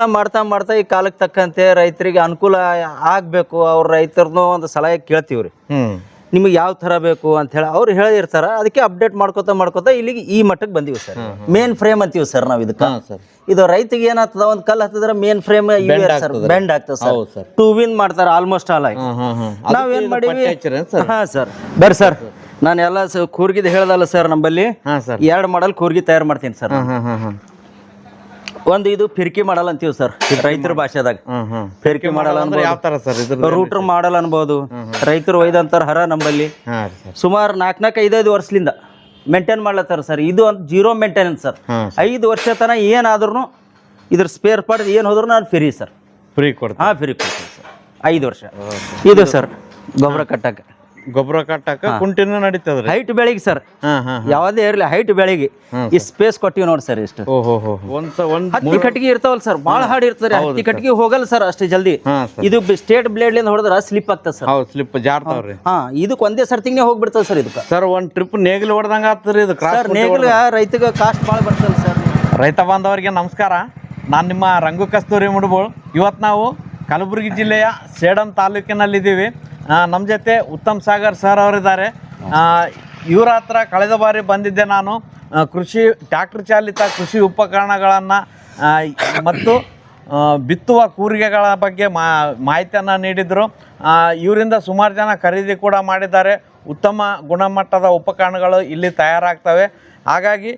ಎಲ್ಲ ಮಾಡ್ತಾ ಮಾಡ್ತಾ ಈ ಕಾಲಕ್ಕೆ ತಕ್ಕಂತೆ ರೈತರಿಗೆ ಅನುಕೂಲ ಆಗಬೇಕು. ಅವ್ರ ರೈತರನ್ನು ಒಂದು ಸಲಹೆ ಕೇಳ್ತೀವಿ ರೀ ನಿಮಗೆ ಯಾವ ಥರ ಬೇಕು ಅಂತ ಹೇಳಿ ಅವ್ರು ಹೇಳಿರ್ತಾರ. ಅದಕ್ಕೆ ಅಪ್ಡೇಟ್ ಮಾಡ್ಕೋತಾ ಮಾಡ್ಕೋತಾ ಇಲ್ಲಿಗೆ ಈ ಮಟ್ಟಕ್ಕೆ ಬಂದೀವಿ ಸರ್. ಮೇನ್ ಫ್ರೇಮ್ ಅಂತೀವಿ ಸರ್ ನಾವು ಇದಕ್ಕೆ. ಇದು ರೈತಿಗೆ ಏನಾಗ್ತದ? ಒಂದು ಕಲ್ ಹತ್ತಿದ್ರೆ ಮೇನ್ ಫ್ರೇಮ್ ಸರ್. ಬೆಂಡ್ ಆಗ್ತದೆ ಸರ್. ಟೂ ವಿನ್ ಮಾಡ್ತಾರೆ ಆಲ್ಮೋಸ್ಟ್ ಆಲ್ ಆಗಿ. ನಾವೇನ್ ಮಾಡೀವಿ? ಹಾ ಸರ್. ಬರ್ರಿ ಸರ್. ನಾನು ಎಲ್ಲ ಕೂರ್ಗಿದ್ ಹೇಳ್ದಲ್ಲ ಸರ್ ನಮ್ಮಲ್ಲಿ ಎರಡು ಮಾಡಲ್ ಕೂರ್ಗಿ ತಯಾರು ಮಾಡ್ತೀನಿ ಸರ್ ಒಂದು ಇದು ಫಿರ್ಕಿ ಮಾಡಲ್ ಅಂತೀವಿ ಸರ್ ರೈತರ ಭಾಷೆದಾಗ. ಫಿರ್ಕಿ ಮಾಡಲ್ ಅಂದ್ರೆ ಯಾವ ತರ ಸರ್ ರೂಟರ್ ಮಾಡಲ್ ಅನ್ಬೋದು. ರೈತರು ಒಯ್ದಂತಾರ ಹರ ನಂಬಲ್ಲಿ. ಸುಮಾರು ನಾಲ್ಕು ನಾಲ್ಕು ಐದೈದು ವರ್ಷದಿಂದ ಮೇಂಟೈನ್ ಮಾಡ್ಲತ್ತಾರ ಸರ್. ಇದು ಒಂದು ಜೀರೋ ಮೇಂಟೆನೆನ್ಸ್ ಸರ್. ಐದು ವರ್ಷ ತನಕ ಏನಾದ್ರೂ ಇದ್ರ ಸ್ಪೇರ್ ಪಾರ್ಟ್ ಏನು ಹೋದ್ರು ನಾನು ಫ್ರೀ ಸರ್. ಫ್ರೀ ಕೊಡ್ತೀನಿ. ಹಾಂ ಫ್ರೀ ಕೊಡ್ತೀನಿ ಸರ್. ಐದು ವರ್ಷ. ಇದು ಸರ್ ಗೊಬ್ಬರ ಕಟ್ಟಕ್ಕೆ. ಗೊಬ್ಬರ ಕಟ್ಟಾಕ ಕುಂಟಿನ ನಡೀತದ್ರಿ. ಹೈಟ್ ಬೆಳಿಗ್ಗೆ ಸರ್ ಹಾ ಹಾ ಯಾವುದೇ ಇರಲಿ ಹೈಟ್ ಬೆಳಿಗ್ಗೆ. ಈ ಸ್ಪೇಸ್ ಕೊಟ್ಟಿವಿ ನೋಡಿ ಸರ್ ಇಷ್ಟು. ಒಂದ್ ಒಂದ್ ಹತ್ತಿ ಕಟ್ಟಿಗೆ ಇರ್ತಾವಲ್ಲ ಸರ್ ಭಾಳ ಹಾಡ್ ಇರ್ತದ್ರಿ ಹತ್ತಿ ಕಟ್ಟಿಗೆ ಹೋಗಲ್ಲ ಸರ್ ಅಷ್ಟು ಜಲ್ದಿ. ಇದು ಸ್ಟೇಟ್ ಬ್ಲೇಡ್ ಲಿಂದ ಹೊಡೆದ್ರ ಸ್ಲಿಪ್ ಆಗ್ತದೆ ಸರ್ ಹೌದು ಸ್ಲಿಪ್ ಜಾರ್ತಾವ್ರಿ. ಹಾ ಇದಕ್ಕೆ ಒಂದೇ ಸರ್ತಿಗೆ ಹೋಗ್ಬಿಡ್ತದ ಸರ್ ಇದಕ್ಕೆ. ಸರ್ ಒಂದ್ ಟ್ರಿಪ್ ನೇಗಿಲು ಹೊಡೆದಂಗ ಆಗ್ತದ್ರಿ ಇದು ಸರ್ ನೇಗಿಲ ರೈತಗೆ ಕಾಸ್ಟ್ ಭಾಳ ಬರ್ತದ ಸರ್ ರೈತ ಬಾಂಧವರಿಗೆ ನಮಸ್ಕಾರ. ನಾನು ನಿಮ್ಮ ರಂಗು ಕಸ್ತೂರಿ ಮುಡ್ಬೋಳು ಇವತ್ತು ನಾವು ಕಲಬುರಗಿ ಜಿಲ್ಲೆಯ ಸೇಡಂ ತಾಲೂಕಿನಲ್ಲಿದ್ದೀವಿ. ನಮ್ಮ ಜೊತೆ ಉತ್ತಮ್ ಸಾಗರ್ ಸರ್ ಅವರಿದ್ದಾರೆ. ಇವರ ಹತ್ರ ಕಳೆದ ಬಾರಿ ಬಂದಿದ್ದೆ ನಾನು. ಕೃಷಿ, ಟ್ಯಾಕ್ಟರ್ ಚಾಲಿತ ಕೃಷಿ ಉಪಕರಣಗಳನ್ನು ಮತ್ತು ಬಿತ್ತುವ ಕೂರಿಗೆಗಳ ಬಗ್ಗೆ ಮಾಹಿತಿಯನ್ನು ನೀಡಿದರು. ಇವರಿಂದ ಸುಮಾರು ಜನ ಖರೀದಿ ಕೂಡ ಮಾಡಿದ್ದಾರೆ. ಉತ್ತಮ ಗುಣಮಟ್ಟದ ಉಪಕರಣಗಳು ಇಲ್ಲಿ ತಯಾರಾಗ್ತವೆ. ಹಾಗಾಗಿ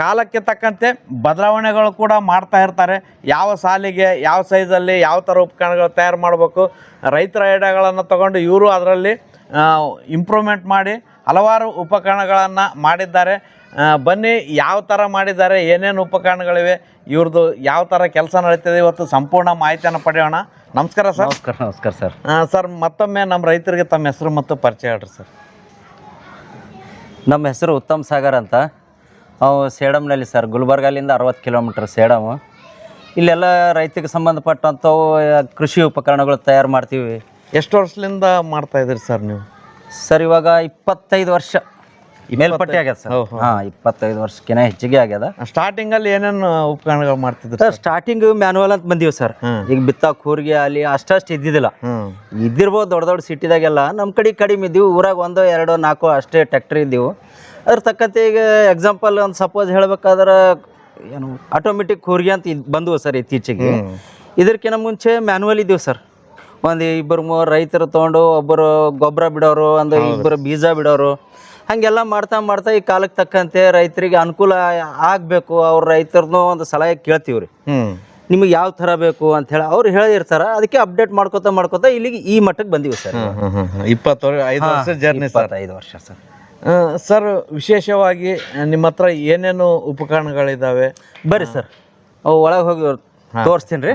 ಕಾಲಕ್ಕೆ ತಕ್ಕಂತೆ ಬದಲಾವಣೆಗಳು ಕೂಡ ಮಾಡ್ತಾ ಇರ್ತಾರೆ. ಯಾವ ಸಾಲಿಗೆ ಯಾವ ಸೈಜಲ್ಲಿ ಯಾವ ಥರ ಉಪಕರಣಗಳು ತಯಾರು ಮಾಡಬೇಕು ರೈತರ ಐಡಿಯಾಗಳನ್ನು ತಗೊಂಡು ಇವರು ಅದರಲ್ಲಿ ಇಂಪ್ರೂವ್ಮೆಂಟ್ ಮಾಡಿ ಹಲವಾರು ಉಪಕರಣಗಳನ್ನು ಮಾಡಿದ್ದಾರೆ. ಬನ್ನಿ ಯಾವ ಥರ ಮಾಡಿದ್ದಾರೆ ಏನೇನು ಉಪಕರಣಗಳಿವೆ ಇವ್ರದ್ದು ಯಾವ ಥರ ಕೆಲಸ ನಡೀತಿದೆ ಇವತ್ತು ಸಂಪೂರ್ಣ ಮಾಹಿತಿಯನ್ನು ಪಡೆಯೋಣ. ನಮಸ್ಕಾರ ಸರ್. ನಮಸ್ಕಾರ ನಮಸ್ಕಾರ ಸರ್. ಸರ್ ಮತ್ತೊಮ್ಮೆ ನಮ್ಮ ರೈತರಿಗೆ ತಮ್ಮ ಹೆಸರು ಮತ್ತು ಪರಿಚಯ ಹೇಳ್ರಿ ಸರ್. ನಮ್ಮ ಹೆಸರು ಉತ್ತಮ್ ಸಾಗರ್ ಅಂತ. ನಾವು ಸೇಡಮ್ನಲ್ಲಿ ಸರ್ ಗುಲ್ಬರ್ಗಾಲಿಂದ ಅರವತ್ತು ಕಿಲೋಮೀಟ್ರ್ ಸೇಡಮು. ಇಲ್ಲೆಲ್ಲ ರೈತಿಗೆ ಸಂಬಂಧಪಟ್ಟಂಥವು ಕೃಷಿ ಉಪಕರಣಗಳು ತಯಾರು ಮಾಡ್ತೀವಿ. ಎಷ್ಟು ವರ್ಷದಿಂದ ಮಾಡ್ತಾ ಇದ್ದೀರಿ ಸರ್ ನೀವು? ಸರ್ ಇವಾಗ ಇಪ್ಪತ್ತೈದು ವರ್ಷ. ಮೇಲ್ಪಟ್ಟೆ ಆಗ್ಯದ ಸರ್? ಹೋ, ಇಪ್ಪತ್ತೈದು ವರ್ಷಕ್ಕಿಂತ ಹೆಚ್ಚಿಗೆ ಆಗ್ಯದ. ಸ್ಟಾರ್ಟಿಂಗಲ್ಲಿ ಏನೇನು ಉಪಕರಣಗಳು ಮಾಡ್ತಿದ್ರು ಸರ್ ಸ್ಟಾರ್ಟಿಂಗ್ ಮ್ಯಾನುವಲ್ ಅಂತ ಬಂದೀವಿ ಸರ್. ಈಗ ಬಿತ್ತ ಕೂರ್ಗೆ ಅಲ್ಲಿ ಅಷ್ಟಷ್ಟು ಇದ್ದಿದ್ದಿಲ್ಲ. ಇದ್ದಿರ್ಬೋದು ದೊಡ್ಡ ದೊಡ್ಡ ಸಿಟಿದಾಗೆಲ್ಲ ನಮ್ಮ ಕಡೆ ಕಡಿಮೆ ಇದ್ದೀವಿ ಊರಾಗ ಒಂದು ಎರಡು ನಾಲ್ಕು ಅಷ್ಟೇ ಟ್ಯಾಕ್ಟ್ರಿ ಇದ್ದೀವಿ. ಅದ್ರ ತಕ್ಕಂತೆ ಈಗ ಎಕ್ಸಾಂಪಲ್ ಒಂದು ಸಪೋಸ್ ಹೇಳ್ಬೇಕಾದ್ರೆ ಏನು ಆಟೋಮೆಟಿಕ್ ಕೂರ್ಗೆ ಅಂತ ಇದು ಬಂದವು ಸರ್ ಇತ್ತೀಚೆಗೆ. ಇದಕ್ಕಿಂತ ಮುಂಚೆ ಮ್ಯಾನುವಲ್ ಇದ್ದೀವಿ ಸರ್. ಒಂದು ಇಬ್ಬರು ಮೂವರು ರೈತರು ತೊಗೊಂಡು ಒಬ್ಬರು ಗೊಬ್ಬರ ಬಿಡೋರು ಒಂದು ಇಬ್ಬರು ಬೀಜ ಬಿಡೋರು ಹಾಗೆಲ್ಲ ಮಾಡ್ತಾ ಮಾಡ್ತಾ ಈ ಕಾಲಕ್ಕೆ ತಕ್ಕಂತೆ ರೈತರಿಗೆ ಅನುಕೂಲ ಆಗಬೇಕು. ಅವ್ರ ರೈತರನ್ನೂ ಒಂದು ಸಲಹೆ ಕೇಳ್ತೀವಿ ರೀ. ನಿಮಗೆ ಯಾವ ಥರ ಬೇಕು ಅಂತ ಹೇಳಿ ಅವ್ರು ಹೇಳಿರ್ತಾರ. ಅದಕ್ಕೆ ಅಪ್ಡೇಟ್ ಮಾಡ್ಕೊತಾ ಮಾಡ್ಕೊತಾ ಇಲ್ಲಿಗೆ ಈ ಮಟ್ಟಕ್ಕೆ ಬಂದೀವಿ ಸರ್. ಇಪ್ಪತ್ತು ಐದು ವರ್ಷ ಜರ್ನಿ ಸರ್. ಇಪ್ಪತ್ತೈದು ವರ್ಷ ಸರ್. ಸರ್ ವಿಶೇಷವಾಗಿ ನಿಮ್ಮ ಹತ್ರ ಏನೇನು ಉಪಕರಣಗಳಿದ್ದಾವೆ ಬರ್ರಿ ಸರ್. ಅವು ಒಳಗೆ ಹೋಗಿ ತೋರಿಸ್ತೀನಿ ರೀ.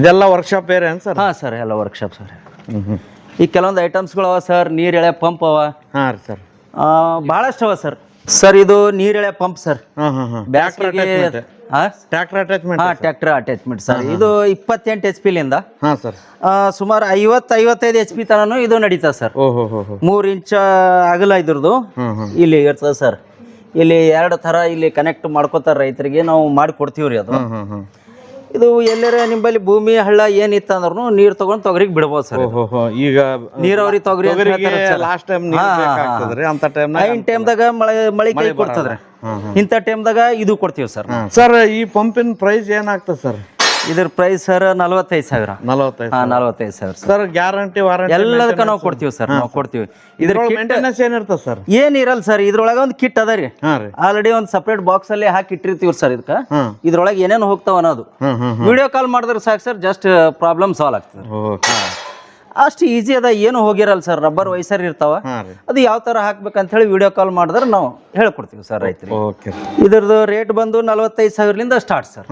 ಇದೆಲ್ಲ ವರ್ಕ್ಶಾಪ್ ಏರೇನು ಸರ್? ಹಾಂ ಸರ್ ಎಲ್ಲ ವರ್ಕ್ಶಾಪ್ ಸರ್. ಹ್ಞೂ ಹ್ಮ್. ಈ ಕೆಲವೊಂದು ಐಟಮ್ಸ್ಗಳು ಅವ ಸರ್ ನೀರು ಎಳೆ ಪಂಪ್ ಅವ. ಹಾಂ ರೀ ಸರ್ ಆ, ಭಾಳಷ್ಟು ಅವ ಸರ್ ಸರ್ ಇದು ನೀರು ಎಳೆ ಪಂಪ್ ಸರ್ ಹಾಂ ಹಾಂ ಟ್ರ್ಯಾಕ್ಟರ್ ಅಟ್ಯಾಚ್ಮೆಂಟ್ ಹಾಂ ಟ್ರ್ಯಾಕ್ಟರ್ ಅಟ್ಯಾಚ್ಮೆಂಟ್ ಸರ್ ಇದು ಇಪ್ಪತ್ತೆಂಟು ಎಚ್ ಪಿಲಿಂದ ಹಾಂ ಸರ್ ಸುಮಾರು ಐವತ್ತು ಐವತ್ತೈದು ಎಚ್ ಪಿ ತನೂ ಇದು ನಡೀತದೆ ಸರ್ ಮೂರ್ ಹೋ ಹೋ ಹೋ. ಮೂರು ಇಂಚ್ ಅಗಲ ಇದ್ರದ್ದು ಇಲ್ಲಿ ಇರ್ತದೆ ಸರ್ ಇಲ್ಲಿ ಎರಡು ಥರ ಇಲ್ಲಿ ಕನೆಕ್ಟ್ ಮಾಡ್ಕೋತಾರೆ ರೈತರಿಗೆ ನಾವು ಮಾಡಿ ಕೊಡ್ತೀವಿ ರೀ ಅದು ಇದು ಎಲ್ಲರ ನಿಂಬಲ್ಲಿ ಭೂಮಿ ಹಳ್ಳ ಏನಿತ್ತ ಅಂದ್ರೂ ನೀರು ತಗೊಂಡು ತೊಗರಿಗೆ ಬಿಡ್ಬೋದು ಸರ್ ಈಗ ನೀರಾವರಿ ತೊಗರಿ ಲಾಸ್ಟ್ ಟೈಮ್. ಅಂತ ಐನ್ ಟೈಮ್ದಾಗ ಮಳೆ ಮಳೆ ಕೈ ಕೊಡ್ತದ್ರಿ. ಇಂಥ ಟೈಮ್ದಾಗ ಇದು ಕೊಡ್ತೀವಿ ಸರ್. ಸರ್ ಈ ಪಂಪಿನ ಪ್ರೈಸ್ ಏನಾಗ್ತದೆ ಸರ್? ಇದ್ರ ಪ್ರೈಸ್ ಸರ್ ನಲವತ್ತೈದು ಸಾವಿರ. ನಲವತ್ತೈದು ಹಾ ನಲವತ್ತೈದು ಸಾವಿರ ಸರ್. ಸರ್ ಗ್ಯಾರಂಟಿ ವಾರಂಟಿ ಎಲ್ಲದಕ್ಕ ನಾವು ಕೊಡ್ತೀವಿ ಸರ್ ನಾವು ಕೊಡ್ತೀವಿ. ಇದ್ರ ಮೇಂಟೆನೆನ್ಸ್ ಏನಿರ್ತದೆ ಸರ್? ಏನಿರಲ್ಲ ಸರ್ ಇದ್ರೊಳಗೆ ಒಂದು ಕಿಟ್ ಅದ ರೀ. ಹಾಂ ರೀ. ಆಲ್ರೆಡಿ ಒಂದು ಸಪ್ರೇಟ್ ಬಾಕ್ಸ್ ಅಲ್ಲಿ ಹಾಕಿ ಇಟ್ಟಿರ್ತೀವಿ ಸರ್ ಇದಕ್ಕೆ. ಇದ್ರೊಳಗೆ ಏನೇನು ಹೋಗ್ತಾವ ಅನ್ನೋದು. ವಿಡಿಯೋ ಕಾಲ್ ಮಾಡಿದ್ರೆ ಸಾಕು ಸರ್ ಜಸ್ಟ್ ಪ್ರಾಬ್ಲಮ್ ಸಾಲ್ವ್ ಆಗ್ತದೆ. ಓಕೆ ಅಷ್ಟು ಈಸಿ ಅದ ಏನು ಹೋಗಿರಲ್ಲ ಸರ್ ರಬ್ಬರ್ ವೈಸರ್ ಇರ್ತಾವ. ಅದು ಯಾವ ತರ ಹಾಕ್ಬೇಕಂತ ಹೇಳಿ ವಿಡಿಯೋ ಕಾಲ್ ಮಾಡಿದ್ರೆ ನಾವು ಹೇಳ್ಕೊಡ್ತೀವಿ ಸರ್ ರೈತರಿಗೆ. ಓಕೆ ಇದ್ರದ್ದು ರೇಟ್ ಬಂದು ನಲವತ್ತೈದು ಸಾವಿರಲಿಂದ ಸ್ಟಾರ್ಟ್ ಸರ್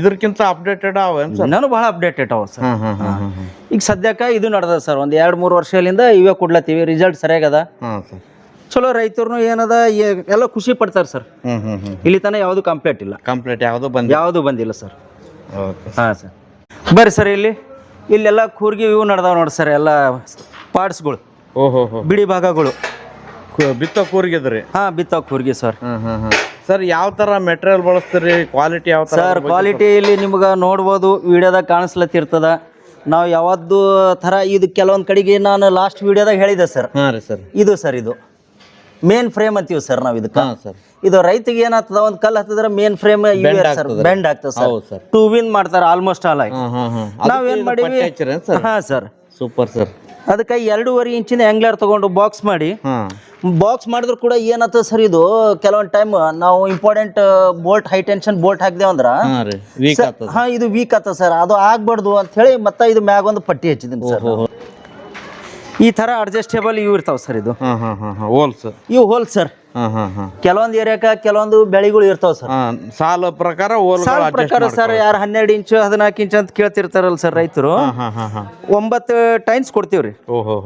ಇದಕ್ಕಿಂತ ಅಪ್ಡೇಟೆಡ್ ಅವೇನು ಸರ್ ಬಹಳ ಅಪ್ಡೇಟೆಡ್ ಅವ ಸರ್ ಈಗ ಸದ್ಯಕ್ಕೆ ಇದು ನಡೆದ ಸರ್ ಒಂದು ಎರಡು ಮೂರು ವರ್ಷದಿಂದ ಇವೇ ಕೊಡ್ಲತ್ತೀವಿ. ರಿಸಲ್ಟ್ ಸರಿಯಾಗದ ಚಲೋ ರೈತರು ಏನದ ಎಲ್ಲ ಖುಷಿ ಪಡ್ತಾರೆ ಸರ್ ಇಲ್ಲಿ ತನಕ ಯಾವುದು ಕಂಪ್ಲೇಂಟ್ ಇಲ್ಲ. ಕಂಪ್ಲೇಂಟ್ ಯಾವುದು ಬಂದ ಯಾವುದು ಬಂದಿಲ್ಲ ಸರ್ ಓಕೆ ಹಾಂ ಸರ್ ಬರ್ರಿ ಸರ್ ಇಲ್ಲಿ. ಇಲ್ಲೆಲ್ಲ ಕೂರ್ಗಿ ಇವು ನಡೆದಾವ ನೋಡಿ ಸರ್ ಎಲ್ಲ ಪಾರ್ಟ್ಸ್ಗಳು ಓಹೋ ಬಿಡಿ ಭಾಗಗಳು. ಬಿತ್ತೋ ಬಿತ್ತೋ ಕೂರ್ಗಿದ್ರಿ ಹಾಂ ಬಿತ್ತೋ ಕೂರ್ಗಿ ಸರ್. ಸರ್ ಯಾವ ತರ ಮೆಟೀರಿಯಲ್ ಬಳಸ್ತೀರಿ? ಕ್ವಾಲಿಟಿ ಯಾವ ಸರ್ ಕ್ವಾಲಿಟಿ ಇಲ್ಲಿ ನಿಮ್ಗೆ ನೋಡ್ಬೋದು ವಿಡಿಯೋದಾಗ ಕಾಣಿಸ್ಲತ್ತಿರ್ತದ ನಾವು ಯಾವದ್ದು ಥರ ಇದು ಕೆಲವೊಂದು ಕಡೆಗೆ ನಾನು ಲಾಸ್ಟ್ ವಿಡಿಯೋದಾಗ ಹೇಳಿದೆ ಸರ್. ಹಾಂ ರೀ ಸರ್. ಇದು ಸರ್ ಇದು. ಮೇನ್ ಫ್ರೇಮ್ ಅಂತೀವಿ ಸರ್ ನಾವು ಇದಕ್ಕೆ. ಸರ್ ಇದು ರೈತಿಗೆ ಏನಾಗ್ತದ? ಒಂದು ಕಲ್ ಹತ್ತಿದ್ರೆ ಮೇನ್ ಫ್ರೇಮ್ ಸರ್ ಬೆಂಡ್ ಆಗ್ತದೆ. ಸರ್ ಟೂ ವಿನ್ ಮಾಡ್ತಾರೆ ಆಲ್ಮೋಸ್ಟ್ ಆಲ್ ಆಗಿ. ನಾವೇನ್ ಮಾಡಿವಿ? ಹಾ ಸರ್ ಸೂಪರ್ ಸರ್ ಅದಕ್ಕೆ ಎರಡೂವರೆ ಇಂಚಿನ ಆಂಗ್ಲರ್ ತಗೊಂಡು ಬಾಕ್ಸ್ ಮಾಡಿ. ಬಾಕ್ಸ್ ಮಾಡಿದ್ರು ಕೂಡ ಏನಾಗ್ತದೆ ಸರ್ ಇದು? ಕೆಲವೊಂದು ಟೈಮ್ ನಾವು important bolt high tension bolt ಹಾಕಿದೇವು ಅಂದ್ರ ಹಾ ವೀಕ್ ಆಗ್ತದ. ಹಾ ಇದು ವೀಕ್ ಆಗ್ತದೆ ಸರ್ ಅದು ಆಗ್ಬಾರ್ದು ಅಂತ ಹೇಳಿ ಮತ್ತೆ ಇದು ಮ್ಯಾಗ ಒಂದು ಪಟ್ಟಿ ಹಚ್ಚಿದ್ದೀನಿ ಸರ್ ಈ ತರ ಅಡ್ಜಸ್ಟೇಬಲ್ ಇವು ಇರ್ತಾವ ಸರ್ ಇದು. ಇವು ಹೋಲ್ ಸರ್ ಹಾ ಹಾ ಹಾ. ಕೆಲವೊಂದು ಏರಿಯಾಕ ಕೆಲವೊಂದು ಬೆಳೆಗಳು ಇರ್ತಾವ ಸರ್ ಸಾಲ ಪ್ರಕಾರ ಸಾಲ ಪ್ರಕಾರ ಸರ್ ಯಾರು ಹನ್ನೆರಡು ಇಂಚು ಹದಿನಾಲ್ಕು ಇಂಚು ಅಂತ ಕೇಳ್ತಿರ್ತಾರಲ್ಲ ಸರ್ ರೈತರು. ಒಂಬತ್ತು ಟೈಮ್ಸ್ ಕೊಡ್ತೀವ್ರಿ ಓಹೋ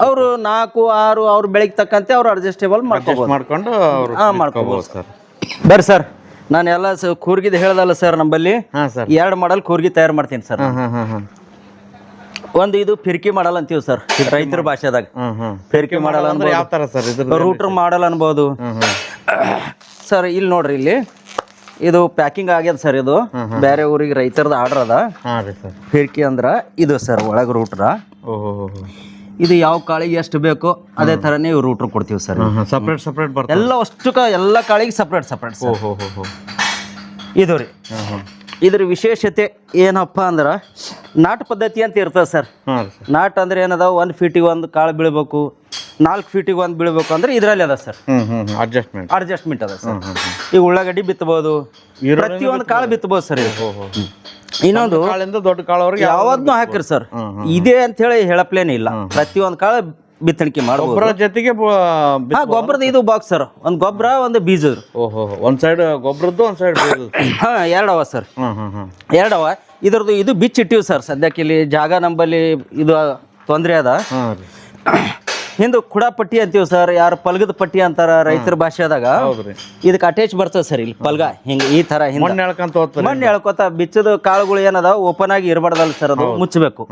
ಅವರು ನಾಲ್ಕು ಆರು ಅವ್ರ ಬೆಳೆಗೆ ತಕ್ಕಂತೆ ಅವ್ರು ಅಡ್ಜಸ್ಟೇಬಲ್ ಮಾಡ್ಕೋಬಹುದು ಮಾಡ್ಕೊಂಡು ಮಾಡ್ಕೋಬಹುದು ಸರ್ ಬರ್ರಿ ಸರ್ ನಾನು ಎಲ್ಲ ಕೂರ್ಗಿದ್ ಹೇಳ್ದಲ್ಲ ಸರ್ ನಮ್ಮಲ್ಲಿ. ಎರಡು ಮಾಡಲ್ ಕೂರ್ಗಿ ತಯಾರು ಮಾಡ್ತೀನಿ ಸರ್ ಹಾ ಹಾ ಹಾ ಹಾ. ಒಂದು ಇದು ಫಿರ್ಕಿ ಮಾಡಲ್ ಅಂತೀವಿ ಸರ್ ರೈತರ ಭಾಷೆದಾಗ. ಫಿರ್ಕಿ ಮಾಡಲ್ ಅಂದ್ರೆ ಯಾವ ತರ ಸರ್? ಇದು ರೂಟರ್ ಮಾಡಲ್ ಅನ್ಬೋದು ಸರ್ ಇಲ್ಲಿ ನೋಡ್ರಿ ಇಲ್ಲಿ. ಇದು ಪ್ಯಾಕಿಂಗ್ ಆಗ್ಯದ ಸರ್ ಇದು. ಬೇರೆ ಊರಿಗೆ ರೈತರದ ಆರ್ಡರ್ ಅದ. ಫಿರ್ಕಿ ಅಂದ್ರ ಇದು ಸರ್ ಒಳಗೆ ರೂಟ್ರ. ಇದು ಯಾವ ಕಾಳಿಗೆ ಎಷ್ಟು ಬೇಕೋ ಅದೇ ತರನೇ ರೂಟರ್ ಕೊಡ್ತೀವಿ ಸರ್. ಸಪ್ರೇಟ್ ಸಪ್ರೇಟ್ ಬರ್ತದೆ. ಎಲ್ಲ ಅಷ್ಟು ಎಲ್ಲ ಕಾಳಿಗೆ ಸಪ್ರೇಟ್ ಸಪ್ರೇಟ್ ಇದು ರೀ. ಇದ್ರ ವಿಶೇಷತೆ ಏನಪ್ಪ ಅಂದ್ರೆ ನಾಟ್ ಪದ್ಧತಿ ಅಂತ ಇರ್ತದೆ ಸರ್. ನಾಟ್ ಅಂದ್ರೆ ಏನದ? ಒಂದ್ ಫೀಟಿಗೆ ಒಂದು ಕಾಳು ಬೀಳ್ಬೇಕು ನಾಲ್ಕು ಫೀಟಿಗೆ ಒಂದು ಬೀಳ್ಬೇಕು ಅಂದ್ರೆ ಇದರಲ್ಲಿ ಅದ ಸರ್. ಅಡ್ಜಸ್ಟ್ಮೆಂಟ್ ಅಡ್ಜಸ್ಟ್ಮೆಂಟ್ ಅದ ಸರ್. ಈಗ ಉಳ್ಳಾಗಡ್ಡಿ ಬಿತ್ತಬಹುದು ಪ್ರತಿಯೊಂದು ಕಾಳು ಬಿತ್ತಬಹುದು ಸರ್ ಇನ್ನೊಂದು ದೊಡ್ಡ ಕಾಳವ್ರಿಗೆ ಯಾವ್ದನ್ನೂ ಹಾಕಿರಿ ಸರ್. ಇದೆ ಅಂತ ಹೇಳಿ ಹೇಳಪ್ಲೇನೆ ಇಲ್ಲ. ಪ್ರತಿಯೊಂದು ಕಾಳು ಬಿತ್ತಣಿಕೆ ಮಾಡಿ ಗೊಬ್ಬರ ಜೊತೆಗೆ ಹಾ ಗೊಬ್ಬರದ ಇದು ಬಾಕ್ಸ್ ಸರ್ ಒಂದು ಗೊಬ್ಬರ ಒಂದು ಬೀಜ ಓಹೋ. ಒಂದ್ ಸೈಡ್ ಗೊಬ್ಬರದ್ದು ಒಂದ್ ಸೈಡ್ ಹಾ ಎರಡವ ಸರ್ ಹ್ಮ್ ಹ್ಮ್ ಹ್ಮ್. ಎರಡವ. ಇದ್ರದ್ದು ಇದು ಬಿಚ್ಚಿಟ್ಟಿವಿ ಸರ್ ಸದ್ಯಕ್ಕೆ ಇಲ್ಲಿ ಜಾಗ ನಂಬಲ್ಲಿ ಇದು ತೊಂದರೆ ಅದ. ರೀ. ಹಿಂದೆ ಕುಡ ಪಟ್ಟಿ ಅಂತೀವಿ ಸರ್ ಯಾರು ಪಲ್ಗದ ಪಟ್ಟಿ ಅಂತಾರ ರೈತರ ಭಾಷೆದಾಗ. ಇದಕ್ಕೆ ಅಟ್ಯಾಚ್ ಬರ್ತದೆ ಸರ್ ಇಲ್ಲಿ ಪಲ್ಗ ಹಿಂಗೆ ಈ ತರ ಮಣ್ಣು ಎಳ್ಕೊಂತ ಹೋಗ್ತಾರೆ ಮಣ್ಣು ಎಳ್ಕೊತ ಬಿಚ್ಚದ ಕಾಳುಗಳು ಏನದ ಓಪನ್ ಆಗಿ ಇರಬಾರ್ದಲ್ಲ ಸರ್ ಅದು ಮುಚ್ಚಬೇಕು.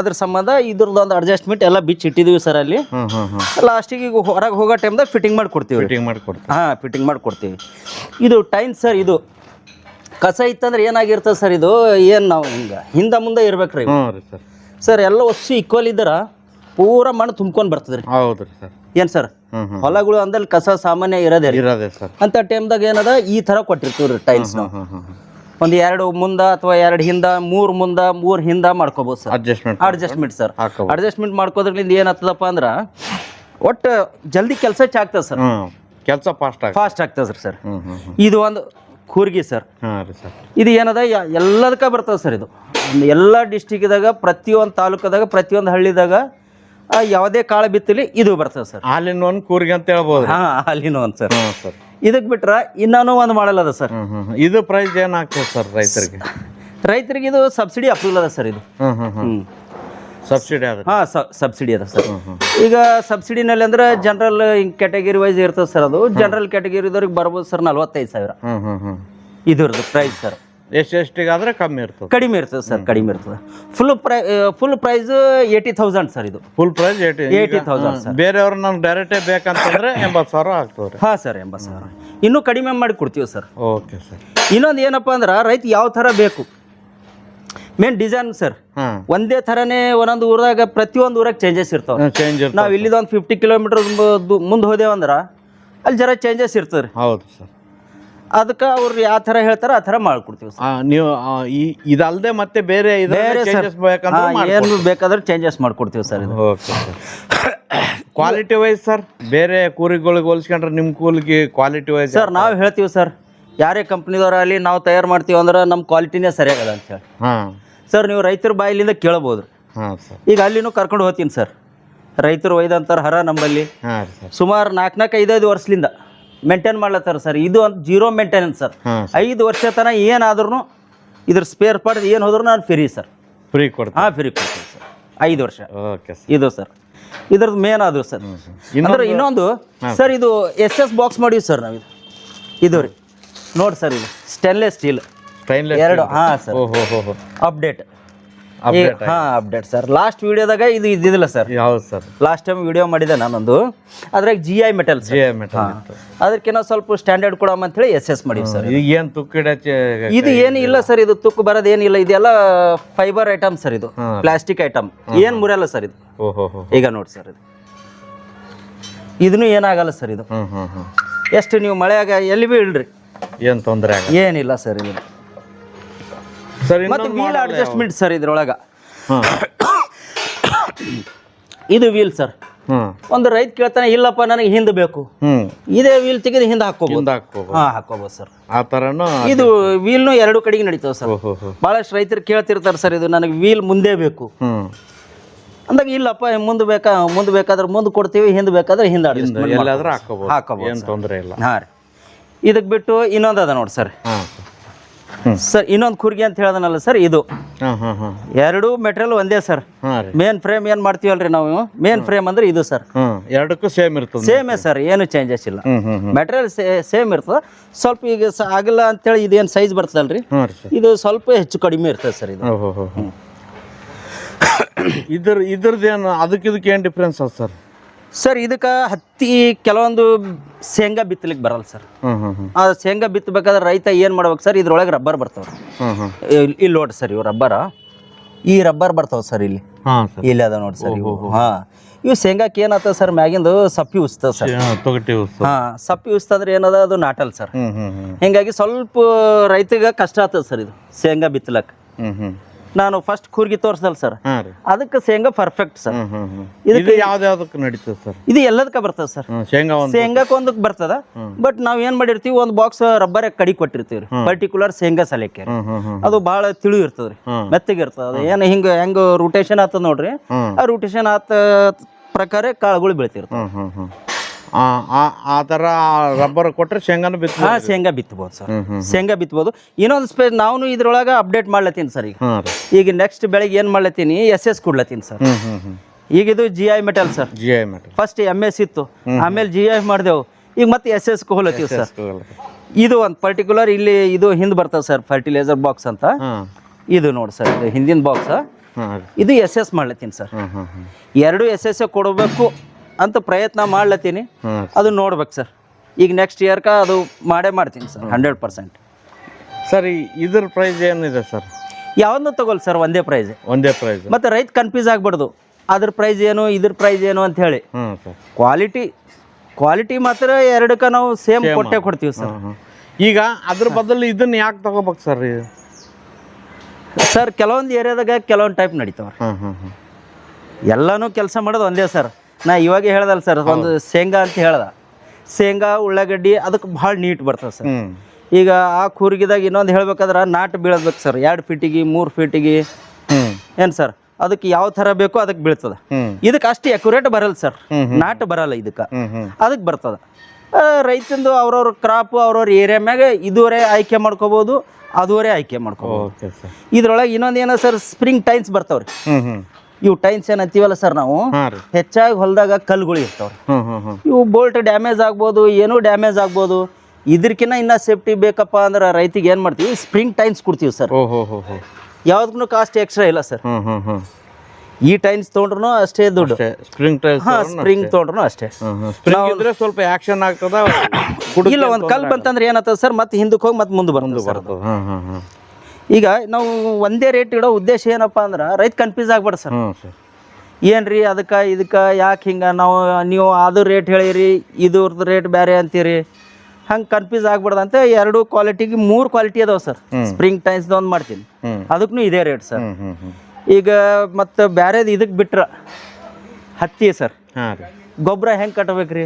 ಅದ್ರ ಸಂಬಂಧ ಇದ್ರದ್ದು ಒಂದು ಅಡ್ಜಸ್ಟ್ಮೆಂಟ್ ಎಲ್ಲ ಬಿಚ್ಚಿ ಇಟ್ಟಿದೀವಿ ಸರ್ ಅಲ್ಲಿ. ಲಾಸ್ಟಿಗೆ ಈಗ ಹೊರಗೆ ಹೋಗೋ ಟೈಮ್ದಾಗ ಫಿಟ್ಟಿಂಗ್ ಮಾಡಿ ಕೊಡ್ತೀವಿ ಫಿಟ್ಟಿಂಗ್ ಮಾಡಿ ಕೊಡ್ತಾರೆ ಹಾಂ ಫಿಟ್ಟಿಂಗ್ ಮಾಡಿ ಕೊಡ್ತೀವಿ ಇದು ಟೈನ್ ಸರ್ ಇದು ಕಸ ಇತ್ತಂದ್ರೆ ಏನಾಗಿರ್ತದೆ ಸರ್ ಇದು? ಏನು ನಾವು ಹಿಂಗೆ ಹಿಂದೆ ಮುಂದೆ ಇರ್ಬೇಕ್ರಿ ಸರ್. ಎಲ್ಲ ವಸ್ತು ಈಕ್ವಲ್ ಇದ್ದರ? ಪೂರ ಮಣ್ಣು ತುಂಬ್ಕೊಂಡು ಬರ್ತದ್ರಿ. ರೀ ಹೌದ್ರಿ ಸರ್. ಏನು ಸರ್? ಹೊಲಗಳು ಅಂದಲ್ಲಿ ಕಸ ಸಾಮಾನ್ಯ ಇರೋದೇ ರೀ ಇರೋದೇ ಸರ್. ಅಂತ ಟೈಮ್ದಾಗ ಏನದ? ಈ ತರ ಕೊಟ್ಟಿರ್ತೀವ್ರಿ ಟೈಲ್ಸ್ ನಾವು ಹ್ಮ್ ಹ್ಮ್ ಹ್ಮ್ ಒಂದು ಎರಡು ಮುಂದ ಅಥವಾ ಎರಡು ಹಿಂದ ಮೂರು ಮುಂದ ಮೂರು ಹಿಂದ ಮಾಡ್ಕೋಬಹುದು sir. Adjustment adjustment sir. Adjustment ಮಾಡ್ಕೋದ್ರಿಂದ ಏನಾಗ್ತದಪ್ಪ ಅಂದ್ರೆ ಒಟ್ಟು ಜಲ್ದಿ ಕೆಲಸ ಆಗ್ತದೆ ಸರ್. ಹ್ಮ್ ಕೆಲಸ ಫಾಸ್ಟ್ ಆಗ ಫಾಸ್ಟ್ ಆಗ್ತದೆ ಸರ್. ಹ್ಮ್ ಹ್ಮ್ ಹ್ಮ್. ಇದು ಒಂದು ಕೂರ್ಗಿ ಸರ್. ಹಾಂ ರೀ ಸರ್. ಇದು ಏನದ? ಯ- ಎಲ್ಲದಕ್ಕ ಬರ್ತದೆ ಸರ್ ಇದು. ಎಲ್ಲ ಡಿಸ್ಟಿಕ್ದಾಗ ಪ್ರತಿಯೊಂದು ತಾಲೂಕದಾಗ ಪ್ರತಿಯೊಂದು ಹಳ್ಳಿದಾಗ ಯಾವುದೇ ಕಾಳು ಬಿತ್ತಲಿ ಇದು ಬರ್ತದೆ ಸರ್. ಹಾಲಿನ ಒಂದು ಕೂರಿಗೆ ಅಂತ ಹೇಳ್ಬೋದು. ಹಾ ಹಾಲಿನ ಒಂದು ಸರ್. ಹ್ಞೂ ಸರ್. ಇದಕ್ಕೆ ಬಿಟ್ರೆ ಇನ್ನೂ ಒಂದು ಮಾಡಲ್ ಅದ ಸರ್. ಹ್ಮ್ ಹ್ಮ್ ಹ್ಮ್. ಇದು ಪ್ರೈಸ್ ಏನಾಗ್ತದೆ ಸರ್ ರೈತರಿಗೆ? ರೈತರಿಗೆ ಇದು ಸಬ್ಸಿಡಿ ಅಪ್ರೂವಲ್ ಅದ ಸರ್ ಇದು. ಹ್ಮ್ ಹ್ಮ್ ಹ್ಮ್. ಹ್ಞೂ ಸಬ್ಸಿಡಿ ಆದ್ರೆ? ಹಾಂ ಸಬ್ಸಿಡಿ ಅದ ಸರ್. ಈಗ ಸಬ್ಸಿಡಿನಲ್ಲಿ ಅಂದ್ರೆ ಜನರಲ್ ಕ್ಯಾಟಗರಿ ವೈಸ್ ಇರ್ತದೆ ಸರ್ ಅದು. ಜನರಲ್ ಕ್ಯಾಟಗರಿದವ್ರಿಗೆ ಬರ್ಬೋದು ಸರ್ ನಲ್ವತ್ತೈದು ಸಾವಿರ. ಹ್ಮ್ ಹ್ಮ್ ಹ್ಮ್. ಇದ್ರದ್ದು ಪ್ರೈಸ್ ಸರ್. ಎಷ್ಟು ಎಷ್ಟಿಗಾದ್ರೆ ಕಮ್ಮಿ ಇರ್ತದೆ. ಕಡಿಮೆ ಇರ್ತದೆ ಸರ್ ಕಡಿಮೆ ಇರ್ತದೆ. Full price full price eighty thousand sir ಇದು. Full price eighty eighty thousand sir. ಬೇರೆಯವ್ರು ನಮ್ಗೆ ಡೈರೆಕ್ಟೇ ಬೇಕಂತಂದ್ರೆ ಎಂಬತ್ತು ಸಾವಿರ ಆಗ್ತದೆ ಹಾಂ ಸರ್ ಎಂಬತ್ತು ಸಾವಿರ. ಇನ್ನೂ ಕಡಿಮೆ ಮಾಡಿ ಕೊಡ್ತೀವಿ ಸರ್. Okay sir. ಇನ್ನೊಂದು ಏನಪ್ಪ ಅಂದ್ರೆ ರೈತ ಯಾವ ಥರ ಬೇಕು? Main design sir. ಒಂದೇ ಥರನೇ ಒಂದೊಂದು ಊರಾಗ ಪ್ರತಿಯೊಂದು ಊರಾಗ ಚೇಂಜಸ್ ಇರ್ತಾವೆ. ಚೇಂಜ್ ನಾವು ಇಲ್ಲಿದ ಒಂದು ಫಿಫ್ಟಿ ಕಿಲೋಮೀಟರ್ ಮುಂದೆ ಹೋದೇವಂದ್ರೆ ಅಲ್ಲಿ ಜರ ಚೇಂಜಸ್ ಇರ್ತದೆ ರೀ ಹೌದು ಸರ್. ಅದಕ್ಕೆ ಅವ್ರು ಯಾವ ಥರ ಹೇಳ್ತಾರೆ ಆ ಥರ ಮಾಡ್ಕೊಡ್ತೀವಿ ಸರ್. ಆ, ನೀವು ಆ, ಈ- ಇದಲ್ದೆ ಮತ್ತೆ ಬೇರೆ ಬೇರೆ ಸರ್. ಏನು ಬೇಕಾದ್ರೆ ಚೇಂಜಸ್ ಮಾಡ್ಕೊಡ್ತೀವಿ. ಸರ್ ಇದು. ಕ್ವಾಲಿಟಿ ವೈಸ್ ಸರ್ ಬೇರೆ ಕೂರಿಗಳಿಗೆ ಹೋಲಿಸ್ಕೊಂಡ್ರೆ ನಿಮ್ಮ ಕೂಲಿಗೆ ಕ್ವಾಲಿಟಿ ವೈಸ್ ಸರ್ ನಾವು ಹೇಳ್ತೀವಿ ಸರ್ ಯಾರೇ ಕಂಪ್ನಿದವರಾಗಲಿ ನಾವು ತಯಾರು ಮಾಡ್ತೀವಿ ಅಂದ್ರೆ ನಮ್ಮ ಕ್ವಾಲಿಟಿನೇ ಸರಿಯಾಗದ ಅಂತೇಳಿ ಹಾಂ. ಸರ್ ನೀವು ರೈತರ ಬಾಯಿಲಿಂದ ಕೇಳ್ಬೋದು. ಹಾಂ ಸರ್. ಈಗ ಅಲ್ಲಿನೂ ಕರ್ಕೊಂಡು ಹೋಗ್ತೀನಿ ಸರ್. ರೈತರು ಒಯ್ದಂತಾರೆ ಹರ ನಂಬಲ್ಲಿ ಹಾಂ ಸರ್. ಸುಮಾರು ನಾಲ್ಕು ನಾಲ್ಕು ಐದೈದು ವರ್ಷದಿಂದ. ಮೇಂಟೈನ್ ಮಾಡ್ಲತ್ತಾರ ಸರ್ ಇದು ಒಂದು ಜೀರೋ ಮೇಂಟೆನೆನ್ಸ್ ಸರ್ ಐದು ವರ್ಷ ತನಕ ಏನಾದ್ರೂ ಇದ್ರ ಸ್ಪೇರ್ ಪಾರ್ಟ್ ಏನು ಹೋದ್ರೂ ನಾನು ಫ್ರೀ ಸರ್ ಫ್ರೀ ಕೊಡ್ತೀನಿ. ಹಾಂ ಫ್ರೀ ಕೊಡ್ತೀನಿ ಸರ್ ಐದು ವರ್ಷ. ಓಕೆ ಇದು ಸರ್ ಇದ್ರದ್ದು ಮೇನ್ ಅದು ಸರ್ ಇನ್ನೊಂದು ಅಂದ್ರೆ ಇನ್ನೊಂದು ಸರ್ ಇದು ಎಸ್ ಎಸ್ ಬಾಕ್ಸ್ ಮಾಡೀವಿ ಸರ್ ನಾವು ಇದು ಇದು ರೀ. ನೋಡಿ ಸರ್ ಇದು. ಸ್ಟೆನ್ಲೆಸ್ ಸ್ಟೀಲ್ ಎರಡು. ಹಾಂ ಸರ್ ಓಹೋ ಅಪ್ಡೇಟ್ ಹಾ ಅಪ್ಡೇಟ್ ಸರ್ ಲಾಸ್ಟ್ ವಿಡಿಯೋದಾಗ ಇದು ಇದ್ದಿದ್ದಿಲ್ಲ ಸರ್ ಯಾವ್ದು ಸರ್ ಲಾಸ್ಟ್ ಟೈಮ್ ವಿಡಿಯೋ ಮಾಡಿದೆ ನಾನೊಂದು. ಅದ್ರಾಗ G I metal G I metal ಅದಕ್ಕೆ ಸ್ವಲ್ಪ ಸ್ಟ್ಯಾಂಡರ್ಡ್ ಕೊಡಮ್ಮ ಅಂತ ಹೇಳಿ ಎಸ್ ಎಸ್ ಮಾಡಿವಿ ಸರ್ ಈಗ ಏನು ತುಕ್ ಇದು ಏನು ಇಲ್ಲ ಸರ್ ಇದು ತುಕ್ಕು ಬರೋದು ಏನಿಲ್ಲ ಇದೆಲ್ಲ ಫೈಬರ್ ಐಟಮ್ ಸರ್ ಇದು. ಪ್ಲಾಸ್ಟಿಕ್ ಐಟಮ್ ಏನ್ ಮುರಿಯಲ್ಲ ಸರ್ ಇದು. ಈಗ ನೋಡಿ ಸರ್ ಇದು. ಇದನ್ನು ಏನಾಗಲ್ಲ ಸರ್ ಇದು. ಎಷ್ಟು ನೀವು ಮಳೆಯಾಗ ಎಲ್ಲಿ ಬಿ ಇಳ್ರಿ ಏನು ತೊಂದರೆ ಏನಿಲ್ಲ ಸರ್ ಇದು. ಮತ್ತೆ ವೀಲ್ ಅಡ್ಜಸ್ಟ್ಮೆಂಟ್ ಸರ್ ಇದ್ರೊಳಗ. ಇದು ವೀಲ್ ಸರ್. ಒಂದು ರೈತ ಕೇಳ್ತಾನೆ ಇಲ್ಲಪ್ಪ ನನಗೆ ಹಿಂದೆ ಬೇಕು. ಇದೇ ವೀಲ್ ತೆಗೆದು ಹಿಂದೆ ಹಾಕೋಬಹುದು ಹಾ ಹಾಕೋಬಹುದು ಸರ್. ಆ ಇದು ವೀಲ್ನು ಎರಡು ಕಡೆಗೆ ನಡೀತಾವೆ ಸರ್. ಬಹಳಷ್ಟು ರೈತರು ಕೇಳ್ತಿರ್ತಾರೆ ಸರ್ ಇದು ನನಗೆ ವೀಲ್ ಮುಂದೆ ಬೇಕು. ಅಂದಾಗ ಇಲ್ಲಪ್ಪ ಮುಂದೆ ಬೇಕಾ ಮುಂದೆ ಬೇಕಾದ್ರೆ ಮುಂದೆ ಕೊಡ್ತೀವಿ ಹಿಂದೆ ಬೇಕಾದ್ರೆ ಹಿಂದೆ ಹಾಕೋಬಹುದು ಏನು ತೊಂದರೆ ಇಲ್ಲ. ಹಾಂ ಇದಕ್ಕೆ ಬಿಟ್ಟು ಇನ್ನೊಂದು ಅದ ನೋಡಿ ಸರ್. ಸರ್ ಇನ್ನೊಂದು ಕುರ್ಗಿ ಅಂತ ಹೇಳ್ದನಲ್ಲ ಸರ್ ಇದು. ಎರಡು ಮೆಟೀರಿಯಲ್ ಒಂದೇ ಸರ್. ಮೇನ್ ಫ್ರೇಮ್ ಏನು ಮಾಡ್ತೀವಲ್ರಿ ನಾವು? ಮೇನ್ ಫ್ರೇಮ್ ಅಂದ್ರೆ ಇದು ಸರ್. ಎರಡಕ್ಕೂ ಸೇಮ್ ಇರ್ತದೆ ಸೇಮೇ ಸರ್ ಏನು ಚೇಂಜಸ್ ಇಲ್ಲ ಮೆಟೀರಿಯಲ್ ಸೇಮ್ ಇರ್ತದೆ. ಸ್ವಲ್ಪ ಈಗ ಆಗಲ್ಲ ಅಂತೇಳಿ ಇದೇನು ಸೈಜ್ ಬರ್ತದಲ್ರಿ? ಇದು ಸ್ವಲ್ಪ ಹೆಚ್ಚು ಕಡಿಮೆ ಇರ್ತದೆ ಸರ್ ಇದು. ಇದ್ರ ಇದ್ರದ್ದೇನು ಅದಕ್ಕೆ ಇದಕ್ಕೆ ಏನು ಡಿಫ್ರೆನ್ಸ್ ಅದ ಸರ್? ಸರ್ ಇದಕ್ಕೆ ಹತ್ತಿ ಕೆಲವೊಂದು ಶೇಂಗಾ ಬಿತ್ತಲಿಕ್ಕೆ ಬರಲ್ಲ ಸರ್. ಆ ಶೇಂಗಾ ಬಿತ್ತಬೇಕಾದ್ರೆ ರೈತ ಏನು ಮಾಡ್ಬೇಕು ಸರ್ ಇದ್ರೊಳಗೆ ರಬ್ಬರ್ ಬರ್ತಾವೆ. ಇಲ್ಲಿ ನೋಡ್ರಿ ನೋಡಿ ಸರ್ ಇವು ರಬ್ಬರ. ಈ ರಬ್ಬರ್ ಬರ್ತಾವೆ ಸರ್ ಇಲ್ಲಿ. ಇಲ್ಲಿ ಅದ ನೋಡಿ ಸರ್ ಇವು. ಹಾಂ. ಇವು ಶೇಂಗಾಕ್ಕೆ ಏನಾಗ್ತದೆ ಸರ್ ಮ್ಯಾಗಿಂದು ಸಪ್ಪಿ ಉಸ್ತದ ಸರ್. ಹಾ ಸಪ್ಪಿ ಉಸ್ತಂದ್ರೆ ಏನದ ಅದು ನಾಟಲ್ ಸರ್. ಹಿಂಗಾಗಿ ಸ್ವಲ್ಪ ರೈತಗ ಕಷ್ಟ ಆಗ್ತದ ಸರ್ ಇದು ಶೇಂಗಾ ಬಿತ್ತಲಕ್ಕೆ ನಾನು ಫಸ್ಟ್ ಕೂರ್ಗಿ ತೋರಿಸ್ದಲ್ಲ ಸರ್ ಹಾಂ ರೀ. ಅದಕ್ಕೆ ಶೇಂಗಾ ಪರ್ಫೆಕ್ಟ್ ಸರ್ ಹ್ಮ್ ಹ್ಮ್ ಹ್ಮ್. ಇದು ಎಲ್ಲದಕ್ಕ ಯಾವ್ದಕ್ಕೆ ನಡೀತದೆ ಸರ್ ಇದು ಎಲ್ಲದಕ್ಕೆ ಬರ್ತದೆ ಸರ್ ಹ್ಮ್ ಶೇಂಗಾ ಒಂದು ಬರ್ತದ. ಬಟ್ ನಾವ್ ಏನ್ ಮಾಡಿರ್ತೀವಿ ಒಂದು ಬಾಕ್ಸ್ ರಬ್ಬರ್ ಕಡಿ ಕೊಟ್ಟಿರ್ತೀವಿ ಪರ್ಟಿಕ್ಯುಲರ್ ಶೇಂಗಾ ಸಲಕ್ಕೆ ಹ್ಮ್ ಹ್ಮ್ ಹ್ಮ್ ಅದು ಬಹಳ ತಿಳಿ ಇರ್ತದ್ರಿ. ಹ್ಮ್. ಮೆತ್ತಗೆ ಇರ್ತದ. ಅದು ಏನು ಹಿಂಗ ಹೆಂಗ ರೂಟೇಷನ್ ಆತದ ನೋಡ್ರಿ. ಹ್ಮ್. ಆ ರೂಟೇಷನ್ ಆತ ಪ್ರಕಾರ ಕಾಳುಗಳು ಬೆಳಿತಿರ್ತವೆ. ಹ್ಮ್ ಹ್ಮ್ ಹ್ಮ್. ಆ ಥರ ರಬ್ಬರ್ ಕೊಟ್ಟರೆ ಶೇಂಗಾನು ಬಿತ್ತ ಹಾ ಶೇಂಗಾ ಬಿತ್ತಬಹುದು ಸರ್. ಶೇಂಗಾ ಬಿತ್ತಬಹುದು ಇನ್ನೊಂದು ಸ್ಪೇಸ್ ನಾನು ಇದ್ರೊಳಗೆ ಅಪ್ಡೇಟ್ ಮಾಡ್ಲತ್ತೀನಿ ಸರ್ ಈಗ. ಈಗ ನೆಕ್ಸ್ಟ್ ಬೆಳಿಗ್ಗೆ ಏನು ಮಾಡ್ಲತ್ತೀನಿ? ಎಸ್ ಎಸ್ ಕೊಡ್ಲತ್ತೀನಿ ಸರ್. ಈಗ ಇದು G I metal sir. G I metal first M S ಇತ್ತು. ಆಮೇಲೆ ಜಿ ಐ ಮಾಡಿದೆವು. ಈಗ ಮತ್ತೆ ಎಸ್ ಎಸ್ ಹೋಲತ್ತೀವಿ ಸರ್. ಇದು ಒಂದು ಪರ್ಟಿಕ್ಯುಲರ್ ಇಲ್ಲಿ ಇದು ಹಿಂದೆ ಬರ್ತದೆ ಸರ್ ಫರ್ಟಿಲೈಸರ್ ಬಾಕ್ಸ್ ಅಂತ. ಇದು ನೋಡಿ ಸರ್ ಇದು ಹಿಂದಿನ ಬಾಕ್ಸ್ ಇದು ಎಸ್ ಎಸ್ ಮಾಡ್ಲತ್ತೀನಿ ಸರ್. ಎರಡು ಎಸ್ ಎಸ್ ಕೊಡಬೇಕು ಅಂತ ಪ್ರಯತ್ನ ಮಾಡ್ಲತ್ತೀನಿ. ಅದು ನೋಡ್ಬೇಕು ಸರ್. ಈಗ ನೆಕ್ಸ್ಟ್ ಇಯರ್ಕ ಅದು ಮಾಡೇ ಮಾಡ್ತೀನಿ ಸರ್ ಹಂಡ್ರೆಡ್ ಪರ್ಸೆಂಟ್ ಸರ್ ಇದ್ರ ಪ್ರೈಸ್ ಏನಿದೆ ಸರ್? ಯಾವ್ದು ತಗೊಳ್ಳಿ ಸರ್ ಒಂದೇ ಪ್ರೈಸ್ ಒಂದೇ ಪ್ರೈಸ್ ಮತ್ತೆ ರೈತ ಕನ್ಫ್ಯೂಸ್ ಆಗ್ಬಾರ್ದು ಅದ್ರ ಪ್ರೈಸ್ ಏನು ಇದ್ರ ಪ್ರೈಸ್ ಏನು ಅಂತ ಹೇಳಿ. ಕ್ವಾಲಿಟಿ ಕ್ವಾಲಿಟಿ ಮಾತ್ರ ಎರಡಕ್ಕೆ ನಾವು ಸೇಮ್ ಕೊಟ್ಟೆ ಕೊಡ್ತೀವಿ ಸರ್. ಈಗ ಅದ್ರ ಬದಲು ಇದನ್ನ ಯಾಕೆ ತಗೋಬೇಕು ಸರ್ ಸರ್ ಕೆಲವೊಂದು ಏರಿಯಾದಾಗ ಕೆಲವೊಂದು ಟೈಪ್ ನಡೀತಾವ. ಎಲ್ಲನೂ ಕೆಲಸ ಮಾಡೋದು ಒಂದೇ ಸರ್. ನಾ ಇವಾಗ ಹೇಳ್ದಲ್ಲ ಸರ್ ಒಂದು ಶೇಂಗಾ ಅಂತ ಹೇಳ್ದ. ಶೇಂಗಾ ಉಳ್ಳಾಗಡ್ಡಿ ಅದಕ್ಕೆ ಭಾಳ ನೀಟ್ ಬರ್ತದೆ ಸರ್. ಈಗ ಆ ಕೂರ್ಗಿದಾಗ ಇನ್ನೊಂದು ಹೇಳ್ಬೇಕಾದ್ರೆ ನಾಟ್ ಬೀಳ್ಬೇಕು ಸರ್ ಎರಡು ಫೀಟಿಗೆ ಮೂರು ಫೀಟಿಗೆ. ಏನು ಸರ್ ಅದಕ್ಕೆ ಯಾವ ಥರ ಬೇಕೋ ಅದಕ್ಕೆ ಬೀಳ್ತದೆ. ಇದಕ್ಕೆ ಅಷ್ಟು ಅಕ್ಯುರೇಟ್ ಬರಲ್ಲ ಸರ್ ನಾಟ್ ಬರಲ್ಲ ಇದಕ್ಕೆ. ಅದಕ್ಕೆ ಬರ್ತದೆ. ರೈತಂದು ಅವ್ರವ್ರ ಕ್ರಾಪ್ ಅವ್ರವ್ರ ಏರಿಯಾ ಮ್ಯಾಗ ಇದುವರೆ ಆಯ್ಕೆ ಮಾಡ್ಕೋಬೋದು ಅದುವರೆ ಆಯ್ಕೆ ಮಾಡ್ಕೋಬೋದು. ಇದ್ರೊಳಗೆ ಇನ್ನೊಂದು ಏನೋ ಸರ್ ಸ್ಪ್ರಿಂಗ್ ಟೈಮ್ಸ್ ಬರ್ತಾವ್ರಿ. ಇವು ಟೈನ್ಸ್ ಏನ್ ಅಂತೀವಲ್ಲ ಸರ್ ನಾವು? ಹೆಚ್ಚಾಗಿ ಹೊಲದಾಗ ಕಲ್ಗಳು ಇರ್ತಾವ್ರಿ. ಇವು ಬೋಲ್ಟ್ ಡ್ಯಾಮೇಜ್ ಆಗ್ಬೋದು ಏನೂ ಡ್ಯಾಮೇಜ್ ಆಗ್ಬೋದು. ಇದ್ರಕಿನ್ನ ಇನ್ನ ಸೇಫ್ಟಿ ಬೇಕಪ್ಪ ಅಂದ್ರೆ ರೈತಿಗೆ ಏನು ಮಾಡ್ತೀವಿ? ಸ್ಪ್ರಿಂಗ್ ಟೈನ್ಸ್ ಕೊಡ್ತೀವಿ ಸರ್. ಯಾವ್ದಕ್ಕೂ ಕಾಸ್ಟ್ ಎಕ್ಸ್ಟ್ರಾ ಇಲ್ಲ ಸರ್. ಈ ಟೈನ್ಸ್ ತೊಗೊಂಡ್ರು ಅಷ್ಟೇ ದುಡ್ಡು. ಸ್ಪ್ರಿಂಗ್ ಸ್ಪ್ರಿಂಗ್ ತೊಗೊಂಡ್ರು ಅಷ್ಟೇ. ಸ್ವಲ್ಪ ಆಕ್ಷನ್ ಆಗ್ತದ ಇಲ್ಲ ಒಂದು ಕಲ್ ಬಂತಂದ್ರೆ ಏನಾಗ್ತದೆ ಸರ್? ಮತ್ತೆ ಹಿಂದಕ್ಕೆ ಹೋಗಿ ಮತ್ತೆ ಮುಂದೆ ಬರ್ತದೆ ಈಗ ನಾವು ಒಂದೇ ರೇಟ್ ಇಡೋ ಉದ್ದೇಶ ಏನಪ್ಪ ಅಂದ್ರೆ ರೈತ ಕನ್ಫ್ಯೂಸ್ ಆಗ್ಬೇಡ ಸರ್. ಸರ್. ಏನ್ರಿ ಅದಕ್ಕೆ ಇದಕ್ಕೆ ಯಾಕೆ ಹಿಂಗೆ ನಾವು ನೀವು ಅದು ರೇಟ್ ಹೇಳಿರಿ ಇದ್ರದ್ದು ರೇಟ್ ಬೇರೆ ಅಂತೀರಿ. ಹಂಗೆ ಕನ್ಫ್ಯೂಸ್ ಆಗ್ಬಾರ್ದು ಅಂತ ಎರಡು ಕ್ವಾಲಿಟಿಗೆ ಮೂರು ಕ್ವಾಲಿಟಿ ಅದಾವೆ ಸರ್. ಸ್ಪ್ರಿಂಗ್ ಟೈನ್ಸ್ ಒಂದು ಮಾಡ್ತೀನಿ. ಅದಕ್ಕೂ ಇದೇ ರೇಟ್ ಸರ್. ಈಗ ಮತ್ತು ಬೇರೆದು ಇದಕ್ಕೆ ಬಿಟ್ರೆ ಹತ್ತಿ ಸರ್. ಗೊಬ್ಬರ ಹೆಂಗೆ ಕಟ್ಟಬೇಕ್ರಿ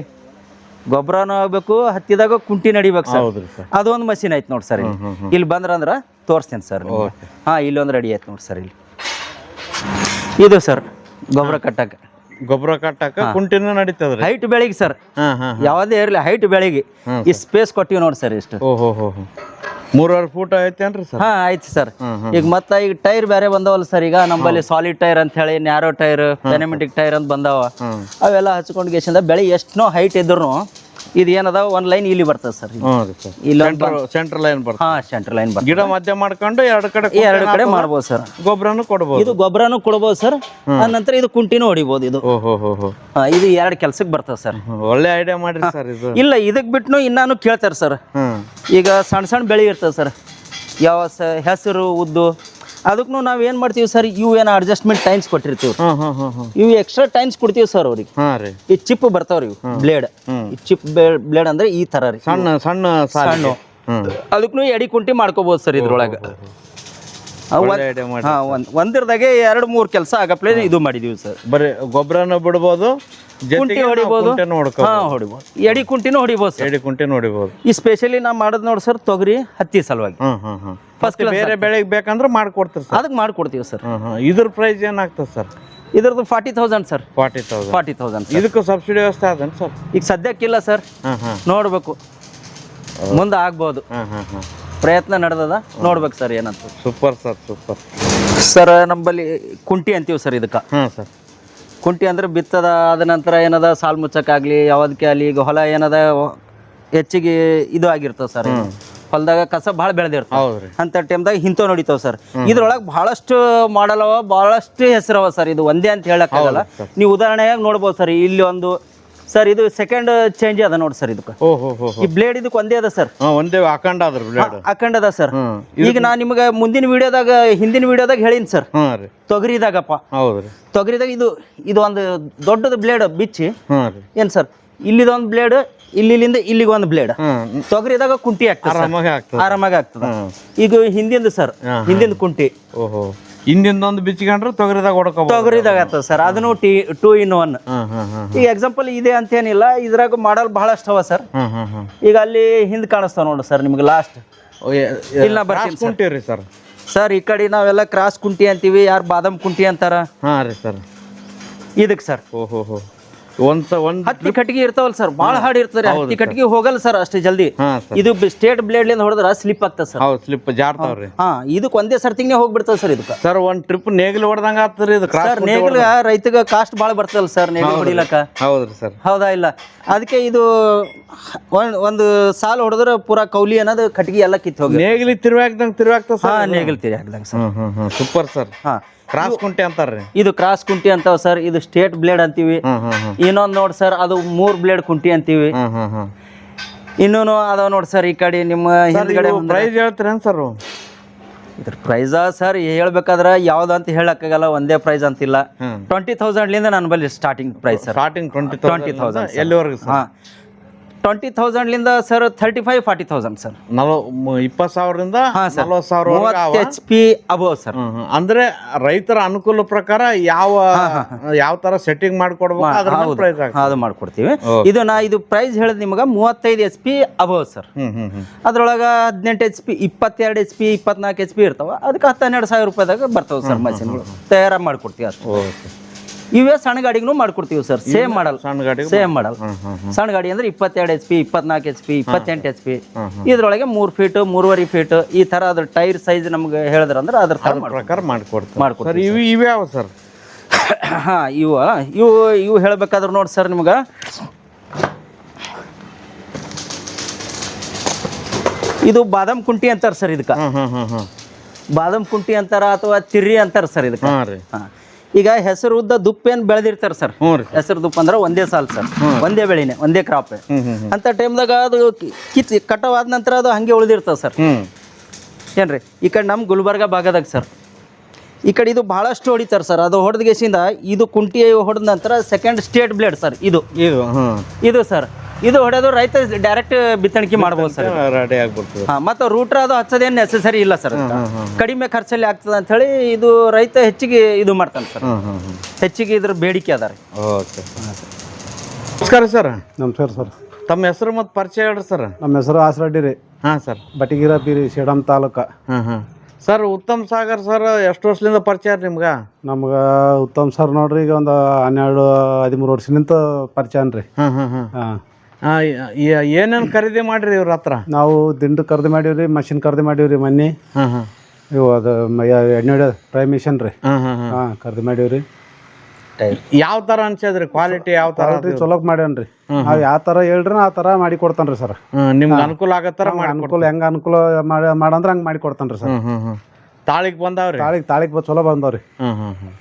ಗೊಬ್ಬರನೂ ಆಗ್ಬೇಕು ಹತ್ತಿದಾಗ ಕುಂಟಿ ನಡಿಬೇಕು ಸರ್. ಅದೊಂದು ಮಷಿನ್ ಐತೆ ನೋಡಿ ಸರ್ ಇಲ್ಲಿ. ಬಂದ್ರ ಅಂದ್ರ ಇಲ್ಲಿ ಬಂದ್ರಂದ್ರೆ ತೋರಿಸ್ತೀನಿ ಸರ್ ಹಾ ಇಲ್ಲೊಂದು ರೆಡಿ ಆಯ್ತು ನೋಡಿ ಸರ್ ಇಲ್ಲಿ. ಇದು ಸರ್ ಗೊಬ್ಬರ ಕಟ್ಟಕ್ಕೆ ಗೊಬ್ಬರ ಕಟ್ಟಾಕ ಕುಂಟಿನ ನಡೀತದ ಹೈಟ್ ಬೆಳಿಗ್ಗೆ ಸರ್. ಯಾವುದೇ ಇರಲಿ ಹೈಟ್ ಬೆಳಿಗ್ಗೆ. ಈ ಸ್ಪೇಸ್ ಕೊಟ್ಟಿವಿ ನೋಡಿ ಸರ್ ಇಷ್ಟು. ಓಹೋ ಮೂರುವರೆ ಫೂಟ್ ಐತೇನ್ರಿ ಸರ್? ಹಾ ಆಯ್ತು ಸರ್. ಈಗ ಮತ್ತೆ ಈಗ ಟೈರ್ ಬೇರೆ ಬಂದವಲ್ಲ ಸರ್ ಈಗ ನಮ್ಮಲ್ಲಿ ಸಾಲಿಡ್ ಟೈರ್ ಅಂತ ಹೇಳಿ ನ್ಯಾರೋ ಟೈರ್ ಡೈನಮೆಟಿಕ್ ಟೈರ್ ಅಂತ ಬಂದಾವ. ಅವೆಲ್ಲ ಹಚ್ಕೊಂಡು ಗೇಸಿಂದ ಬೆಳೆ ಎಷ್ಟನೋ ಹೈಟ್ ಇದ್ರು ಇದು ಏನದ ಒಂದ್ ಲೈನ್ ಇಲ್ಲಿ ಬರ್ತದೆ ಸರ್ ಸೆಂಟ್ರಲ್ ಸೆಂಟ್ರ್ ಲೈನ್ ಬರ್ತದೆ. ಹಾ ಸೆಂಟ್ರಲ್ ಲೈನ್ ಬರ್ತದೆ. ಗಿಡ ಮಧ್ಯ ಮಾಡ್ಕೊಂಡು ಎರಡು ಕಡೆ ಎರಡು ಕಡೆ ಮಾಡ್ಬೋದು ಸರ್. ಗೊಬ್ಬರನು ಕೊಡ್ಬೋದು. ಇದು ಗೊಬ್ಬರನು ಕೊಡ್ಬೋದು ಸರ್. ನಂತರ ಇದು ಕುಂಟಿನೂ ಹೊಡಿಬೋದು ಇದು. ಇದು ಎರಡು ಕೆಲ್ಸಕ್ಕೆ ಬರ್ತದೆ ಸರ್. ಒಳ್ಳೆ ಐಡಿಯಾ ಮಾಡ್ರಿ ಸರ್ ಇದು. ಇಲ್ಲ ಇದಕ್ಕೆ ಬಿಟ್ಟು ಇನ್ನಾನು ಕೇಳ್ತಾರೆ ಸರ್. ಈಗ ಸಣ್ಣ ಸಣ್ಣ ಬೆಳೆ ಇರ್ತದೆ ಸರ್. ಯಾವ ಸ ಹೆಸರು ಉದ್ದು ಅದಕ್ಕೂ ನಾವು ಏನು ಮಾಡ್ತೀವಿ ಸರ್ ಇವು ಏನು ಅಡ್ಜಸ್ಟ್ಮೆಂಟ್ ಟೈಮ್ಸ್ ಕೊಟ್ಟಿರ್ತೀವಿ. ಇವು ಎಕ್ಸ್ಟ್ರಾ ಟೈಮ್ಸ್ ಕೊಡ್ತೀವಿ ಸರ್ ಅವ್ರಿಗೆ. ಹಾಂ ರೀ. ಈ ಚಿಪ್ ಬರ್ತಾವ್ರಿ ಇವು ಬ್ಲೇಡ್ ಈ ಚಿಪ್ ಬ್ಲೇಡ್ ಅಂದ್ರೆ ಈ ಥರ ರೀ. ಸಣ್ಣ ಸಣ್ಣ ಸಣ್ಣ. ಅದಕ್ಕೂ ಎಡಿ ಕುಂಟಿ ಮಾಡ್ಕೋಬೋದು ಸರ್ ಇದ್ರೊಳಗೆ ಒಳ್ಳೆ ಐಡಿಯಾ ಮಾಡಿ ಹಾಂ ಒಂದು ಒಂದಿರದಾಗೆ ಎರಡು ಮೂರು ಕೆಲಸ ಆಗಪ್ಲೆ ಇದು ಮಾಡಿದೀವಿ ಸರ್. ಬರೀ ಗೊಬ್ಬರನ ಬಿಡ್ಬೋದು ಕುಂಟಿ ಹೊಡಿಬೋದು. ಕುಂಟೆನೂ ಹಾಂ ಹೊಡಿಬೋದು. ಎಡಿ ಕುಂಟಿನೂ ಹೊಡಿಬೋದು ಸರ್. ಎಡಿ ಕುಂಟೆ ಹೊಡಿಬೋದು. ಈ ಸ್ಪೆಷಲಿ ನಾವು ಮಾಡೋದು ನೋಡಿ ಸರ್ ತೊಗರಿ ಹತ್ತಿ ಸಲುವಾಗಿ. ಹಾಂ ಹಾಂ ಹಾಂ ಫಸ್ಟ್ ಬೇರೆ ಬೆಳೆಗೆ ಬೇಕಂದ್ರೆ ಮಾಡ್ಕೊಡ್ತೀರಿ ಸರ್. ಅದಕ್ಕೆ ಮಾಡ್ಕೊಡ್ತೀವಿ ಸರ್. ಇದ್ರ ಪ್ರೈಸ್ ಏನಾಗ್ತದೆ ಸರ್? ಇದ್ರದ್ದು forty thousand sir. Forty thousand forty thousand ಇದಕ್ಕೂ ಸಬ್ಸಿಡಿ ವ್ಯವಸ್ಥೆ ಅದೇನು ಸರ್? ಈಗ ಸದ್ಯಕ್ಕಿಲ್ಲ ಸರ್. ಹಾಂ ಹಾಂ ನೋಡ್ಬೇಕು. ಮುಂದೆ ಆಗ್ಬೋದು. ಹಾಂ ಹಾಂ ಹಾಂ ಪ್ರಯತ್ನ ನಡೆದದ? ನೋಡ್ಬೇಕು ಸರ್ ಏನಂತ ಸೂಪರ್ ಸರ್ ಸೂಪರ್. ಸರ್ ನಮ್ಮಲ್ಲಿ ಕುಂಟಿ ಅಂತೀವಿ ಸರ್ ಇದಕ್ಕೆ. ಹ್ಞೂ ಸರ್. ಕುಂಟಿ ಅಂದ್ರೆ ಬಿತ್ತದ ಆದ ನಂತರ ಏನದ ಸಾಲ್ ಮುಚ್ಚಕ್ಕಾಗಲಿ ಯಾವ್ದಕ್ಕೆ ಆಗಲಿ ಈಗ ಹೊಲ ಏನದ ಹೆಚ್ಚಿಗೆ ಇದು ಆಗಿರ್ತದೆ ಸರ್. ಹೊಲದಾಗ ಕಸ ಭಾಳ ಬೆಳೆದಿರ್ತದೆ. ಅಂತ ಟೈಮ್ದಾಗ ಹಿಂತ ನೋಡಿತಾವ ಸರ್. ಇದ್ರೊಳಗೆ ಬಹಳಷ್ಟು ಮಾಡಲ್ವ ಬಹಳಷ್ಟು ಹೆಸರವ ಸರ್ ಇದು ಒಂದೇ ಅಂತ ಹೇಳಕ್ಕಾಗಲ್ಲ. ನೀವು ಉದಾಹರಣೆಯಾಗಿ ನೋಡ್ಬೋದು ಸರ್ ಇಲ್ಲಿ ಒಂದು ಸರ್ ಇದು ಸೆಕೆಂಡ್ ಚೇಂಜ್ ಅದ ನೋಡಿ ಸರ್ ಇದಕ್ಕೆ. ಈ ಬ್ಲೇಡ್ ಇದಕ್ಕೆ ಒಂದೇ ಅದ ಸರ್ ಒಂದೇ ಹಾಕೊಂಡ್ ಅದ್ರ ಬ್ಲೇಡ್ ಹಾಕೊಂಡದ ಸರ್ ಈಗ ನಾ ನಿಮ್ಗೆ ಮುಂದಿನ ವಿಡಿಯೋದಾಗ ಹಿಂದಿನ ವಿಡಿಯೋದಾಗ ಹೇಳೀನಿ ಸರ್ ತೊಗರಿದಾಗಪ್ಪ. ತೊಗರಿದಾಗ ಇದು ಇದು ಒಂದು ದೊಡ್ಡದು ಬ್ಲೇಡ್ ಬಿಚ್ಚಿ ಏನ್ ಸರ್ ಇಲ್ಲಿದೊಂದು ಬ್ಲೇಡ್ ಇಲ್ಲಿಂದ ಇಲ್ಲಿಗೆ ಒಂದು ಬ್ಲೇಡ್ ತೊಗರಿದಾಗ ಕುಂಟಿ ಆಗ್ತದೆ ಸರ್. ಆರಾಮಾಗಿ ಆಗ್ತದೆ. ಆರಾಮಾಗಿ ಆಗ್ತದೆ. ಈಗ ಹಿಂದಿಂದ ಸರ್ ಹಿಂದಿಂದ ಕುಂಟಿ. ಓಹೋ. ಹಿಂದಿಂದೊಂದು ಬಿಚ್ಕೊಂಡ್ರೆ ತೊಗರಿದಾಗ ಹೊಡ್ಕೊ ತೊಗರಿದಾಗ ಆಗ್ತದೆ ಸರ್. ಅದನ್ನು ಟಿ ಟೂ ಇನ್ ಒನ್ ಈಗ ಎಕ್ಸಾಂಪಲ್ ಇದೆ ಅಂತೇನಿಲ್ಲ. ಇದ್ರಾಗ ಮಾಡಲ್ ಬಹಳಷ್ಟು ಅವ ಸರ್. ಈಗ ಅಲ್ಲಿ ಹಿಂದೆ ಕಾಣಿಸ್ತಾವ ನೋಡಿ ಸರ್ ನಿಮ್ಗೆ ಲಾಸ್ಟ್ ಇಲ್ಲ ಬರ್ತೀನಿ ಸರ್. ಸರ್. ಸರ್ ಈ ಕಡೆ ನಾವೆಲ್ಲ ಕ್ರಾಸ್ ಕುಂಟಿ ಅಂತೀವಿ ಯಾರು ಬಾದಾಮ್ ಕುಂಟಿ ಅಂತಾರ? ಹಾಂ ರೀ ಸರ್. ಇದಕ್ಕೆ ಸರ್. ಓಹೋ ಒಂದು ಹತ್ತಿ ಕಟ್ಟಿಗೆ ಇರ್ತಾವಲ್ಲ ಸರ್ ಭಾಳ ಹಾಡ್ ಇರ್ತಾರೆ ಹತ್ತಿ ಕಟ್ಟಿಗೆ ಹೋಗಲ್ಲ ಸರ್ ಅಷ್ಟೇ ಜಲ್ದಿ. ಇದು ಸ್ಟೇಟ್ ಬ್ಲೇಡ್ಲಿಂದ ಹೊಡೆದ್ರ ಸ್ಲಿಪ್ ಆಗ್ತದೆ ಸರ್ ಹೌದು ಸ್ಲಿಪ್ ಜಾರ್ತಾವ್ರಿ. ಹಾ ಇದಕ್ಕೆ ಒಂದೇ ಸರ್ತಿಗೆ ಹೋಗ್ಬಿಡ್ತದೆ ಸರ್ ಇದಕ್ಕೆ. ಸರ್ ಒಂದು ಟ್ರಿಪ್ ನೇಗಿಲು ಹೊಡೆದಂಗ ಆಗ್ತದ್ರಿ ಇದು ಸರ್ ನೇಗಿಲು ರೈತಗ ಕಾಸ್ಟ್ ಭಾಳ ಬರ್ತದಲ್ಲ ಸರ್ ನೇಗಿಲು ಹೊಡಿಲಕ್ಕ. ಹೌದ್ರಿ ಸರ್ ಹೌದಾ ಇಲ್ಲ? ಅದಕ್ಕೆ ಇದು ಒಂದ್ ಸಾಲು ಹೊಡೆದ್ರೆ ಪೂರ ಕೌಲಿ ಅನ್ನೋದು ಕಟ್ಟಿಗೆ ಎಲ್ಲ ಕಿತ್ತು ಹೋಗಿ ನೇಗಿಲಿ ತಿರುವಾಕ್ದಂಗೆ ತಿರುವಾಗ್ತದೆ ಹಾ ಸರ್ ನೇಗಿಲ್ ತಿರಿ ಹಾಕ್ದಂಗ ಸರ್ ಹ್ಞೂ ಹ್ಞೂ ಸೂಪರ್ ಸರ್ ಹಾ. ಕ್ರಾಸ್ ಕುಂಟೆ ಅಂತಾರ್ರಿ. ಇದು ಕ್ರಾಸ್ ಕುಂಟಿ ಅಂತಾವ ಸರ್ ಇದು ಸ್ಟೇಟ್ ಬ್ಲೇಡ್ ಅಂತೀವಿ. ಇನ್ನೊಂದು ನೋಡಿ ಸರ್ ಅದು ಮೂರ್ ಬ್ಲೇಡ್ ಕುಂಟಿ ಅಂತೀವಿ. ಇನ್ನೂ ಅದಾವ ನೋಡಿ ಸರ್ ಈ ಕಡೆ ನಿಮ್ಮ ಹಿಂದ್ಗಡೆ ಪ್ರೈಸ್ ಹೇಳ್ತೀರೇನು ಸರ್ ಇದ್ರ ಪ್ರೈಸ ಸರ್ ಹೇಳ್ಬೇಕಾದ್ರೆ ಯಾವ್ದು ಅಂತ ಹೇಳಕ್ಕಾಗಲ್ಲ ಒಂದೇ ಪ್ರೈಸ್ ಅಂತಿಲ್ಲ. ಇಲ್ಲ ಟ್ವೆಂಟಿ ತೌಸಂಡ್ಲಿಂದ ನನ್ನ ಬಳಿ starting price sir starting twenty twenty thousand ಎಲ್ಲಿವರೆಗೂ ಸರ್ ಹಾಂ. Twenty ತೌಸಂಡ್ಲಿಂದ sir thirty five forty thousand sir ನಲ್ವ ಇಪ್ಪತ್ತು ಸಾವಿರದಿಂದ ಹಾಂ ಸರ್ ನಲ್ವತ್ತು ಸಾವಿರ ಎಚ್ ಪಿ ಅಬೋವ್ ಸರ್. ಅಂದ್ರೆ ರೈತರ ಅನುಕೂಲ ಪ್ರಕಾರ ಯಾವ ಯಾವ ತರ ಸೆಟ್ಟಿಂಗ್ ಮಾಡ್ಕೊಡ್ಬೇಕು ಅದು ಮಾಡ್ಕೊಡ್ತೀವಿ. ಇದು ನಾ ಇದು ಪ್ರೈಸ್ ಹೇಳಿದ್ ನಿಮಗೆ ಮೂವತ್ತೈದು ಎಚ್ ಪಿ ಅಬೋವ್ ಸರ್ ಅದ್ರೊಳಗೆ ಹದಿನೆಂಟು ಎಚ್ ಪಿ ಇಪ್ಪತ್ತೆರಡು ಎಚ್ ಪಿ ಇಪ್ಪತ್ನಾಲ್ಕು ಎಚ್ ಪಿ ಇರ್ತಾವ. ಅದಕ್ಕೆ ಹತ್ತು ಹನ್ನೆರಡು ಸಾವಿರ ರೂಪಾಯಿದಾಗ ಬರ್ತಾವೆ ಸರ್ ಮಷಿನ್ಗಳು ತಯಾರ ಮಾಡ್ಕೊಡ್ತೀವಿ ಅಷ್ಟು ಇವೇ ಸಣ್ಣ ಗಾಡಿಗೂ ಮಾಡ್ಕೊಡ್ತೀವಿ ಸರ್. ಸೇಮ್ ಮಾಡಲ್ ಸಣ್ಣ ಗಾಡಿ ಸೇಮ್ ಮಾಡಲ್ ಸಣ್ಣ ಗಾಡಿ ಅಂದ್ರೆ ಇಪ್ಪತ್ತೆರಡು ಎಚ್ ಪಿ ಇಪ್ಪತ್ನಾಲ್ಕು ಎಚ್ ಪಿ ಇಪ್ಪತ್ತೆಂಟು ಎಚ್ ಪಿ ಇದ್ರೊಳಗೆ ಮೂರು ಫೀಟ್ ಮೂರುವರೆ ಫೀಟ್ ಈ ತರ ಅದ್ರ ಟೈರ್ ಸೈಜ್ ನಮ್ಗೆ ಹೇಳಿದ್ರಂದ್ರೆ ಅದ್ರ ತರ ಅದ್ರ ಪ್ರಕಾರ ಮಾಡ್ಕೊಡ್ತೀವಿ. ಸರ್ ಇವು ಇವ್ಯಾವ ಸರ್? ಹಾ ಇವು ಇವು ಇವು ಹೇಳ್ಬೇಕಾದ್ರೆ ನೋಡಿ ಸರ್ ನಿಮ್ಗೆ. ಇದು ಬಾದಾಮ್ ಕುಂಟಿ ಅಂತಾರೆ ಸರ್ ಇದಕ್ಕೆ. ಬಾದಾಮ್ ಕುಂಟಿ ಅಂತಾರ ಅಥವಾ ತಿರ್ರಿ ಅಂತಾರೆ ಸರ್ ಇದಕ್ಕೆ. ಹಾ. ಈಗ ಹೆಸರು ಉದ್ದ ದುಪ್ಪೇನ್ ಬೆಳೆದಿರ್ತಾರೆ ಸರ್. ಹ್ಞೂ ರೀ ಹೆಸರು ದುಪ್ಪ ಅಂದ್ರೆ ಒಂದೇ ಸಾಲ್ ಸರ್. ಒಂದೇ ಬೆಳೆನೆ ಒಂದೇ ಕ್ರಾಪ್. ಅಂತ ಟೈಮ್ದಾಗ ಅದು ಕಿತ್ ಕಟಾವ್ ಆದ ನಂತರ ಅದು ಹಂಗೆ ಉಳಿದಿರ್ತದೆ ಸರ್. ಏನ್ರಿ? ಈ ಕಡೆ ನಮ್ಮ ಗುಲ್ಬರ್ಗ ಭಾಗದಾಗ ಸರ್. ಈ ಕಡೆ ಇದು ಬಹಳಷ್ಟು ಹೊಡಿತಾರೆ ಸರ್. ಅದು ಹೊಡೆದ ಗೆಸಿಂದ ಇದು ಕುಂಟಿ ಹೊಡೆದ ನಂತರ ಸೆಕೆಂಡ್ ಸ್ಟೇಟ್ ಬ್ಲೇಡ್ ಸರ್ ಇದು. ಇದು ಇದು ಸರ್. ಇದು ಹೊಡೆದು ರೈತ ಡೈರೆಕ್ಟ್ ಬಿತ್ತಣಿಕೆ ಮಾಡ್ಬೋದು ಸರ್ ರೆಡಿ ಆಗ್ಬಿಡ್ತದೆ. ಹಾಂ ಮತ್ತು ರೂಟ್ರ್ ಅದು ಹಚ್ಚೋದೇನು ನೆಸೆಸರಿ ಇಲ್ಲ ಸರ್. ಕಡಿಮೆ ಖರ್ಚಲ್ಲಿ ಆಗ್ತದೆ ಹೇಳಿ ಇದು ರೈತ ಹೆಚ್ಚಿಗೆ ಇದು ಮಾಡ್ತಾನೆ ಸರ್. ಹೆಚ್ಚಿಗೆ ಇದ್ರ ಬೇಡಿಕೆ ಅದ ರೀ. ಓಕೆ. ನಮಸ್ಕಾರ ಸರ್. ನಮಸ್ಕಾರ ಸರ್. ತಮ್ಮ ಹೆಸರು ಮತ್ತು ಪರಿಚಯ ಹೇಳ್ರಿ ಸರ್. ನಮ್ಮ ಹೆಸರು ಆಸರಡ್ಡಿ ರೀ. ಹಾಂ ಸರ್. ಬಟಿಗಿರ ಪೀರಿ ಸೇಡಂ ತಾಲೂಕ. ಹಾಂ ಹಾಂ. ಸರ್ ಉತ್ತಮ್ ಸಾಗರ್ ಸರ್ ಎಷ್ಟು ವರ್ಷದಿಂದ ಪರಿಚಯ ರೀ ನಿಮ್ಗೆ? ನಮ್ಗೆ ಉತ್ತಮ್ ಸರ್ ನೋಡ್ರಿ ಈಗ ಒಂದು ಹನ್ನೆರಡು ಹದಿಮೂರು ವರ್ಷದಿಂದ ಪರಿಚಯ ರೀ ಹಾಂ ಹಾಂ ಹಾಂ. ಹಾಂ. ಏನೇನು ಖರೀದಿ ಮಾಡ್ರಿ ಇವ್ರ ಹತ್ರ? ನಾವು ದಿಂಡು ಖರೀದಿ ಮಾಡೀವಿ ರೀ ಮಷಿನ್ ಖರೀದಿ ಮಾಡೀವಿ ಮನ್ನಿ. ಮೊನ್ನೆ ಹಾಂ ಹಾಂ. ಇವು ಅದು ಎಣ್ಣೆ ಪ್ರೈ ಮಿಷನ್ ರೀ. ಹಾಂ ಹಾಂ ಹಾಂ. ಹಾಂ ಖರೀದಿ ಮಾಡೀವಿ ರೀ ಟೈರ್. ಯಾವ ತರ ಅನ್ಸದ್ರಿ? ಕ್ವಾಲಿಟಿ ಯಾವ ತರ ಚೊಲೋ ಚಲೋಕ್ ಮಾಡ್ಯಾನ್ರಿ. ನಾವ್ ಯಾವ ತರ ಹೇಳ್ರಿ ಆ ತರ ಮಾಡಿ ಕೊಡ್ತಾನ್ರಿ ಸರ್. ನಿಮ್ಗೆ ಅನುಕೂಲ ಆಗತ್ತಾರ ಅನುಕೂಲ ಹೆಂಗ ಅನುಕೂಲ ಮಾಡಂದ್ರೆ ಹಂಗ್ ಮಾಡಿ ಕೊಡ್ತಾನ್ರಿ ಸರ್. ತಾಳಿಗ್ ಬಂದಾವ್ರಿ? ತಾಳಿಗ್ ತಾಳಿಗ್ ಬ- ಚಲೋ ಬಂದವ್ರಿ. ಹ್ಮ್ ಹ್ಮ್ ಹ್ಮ್.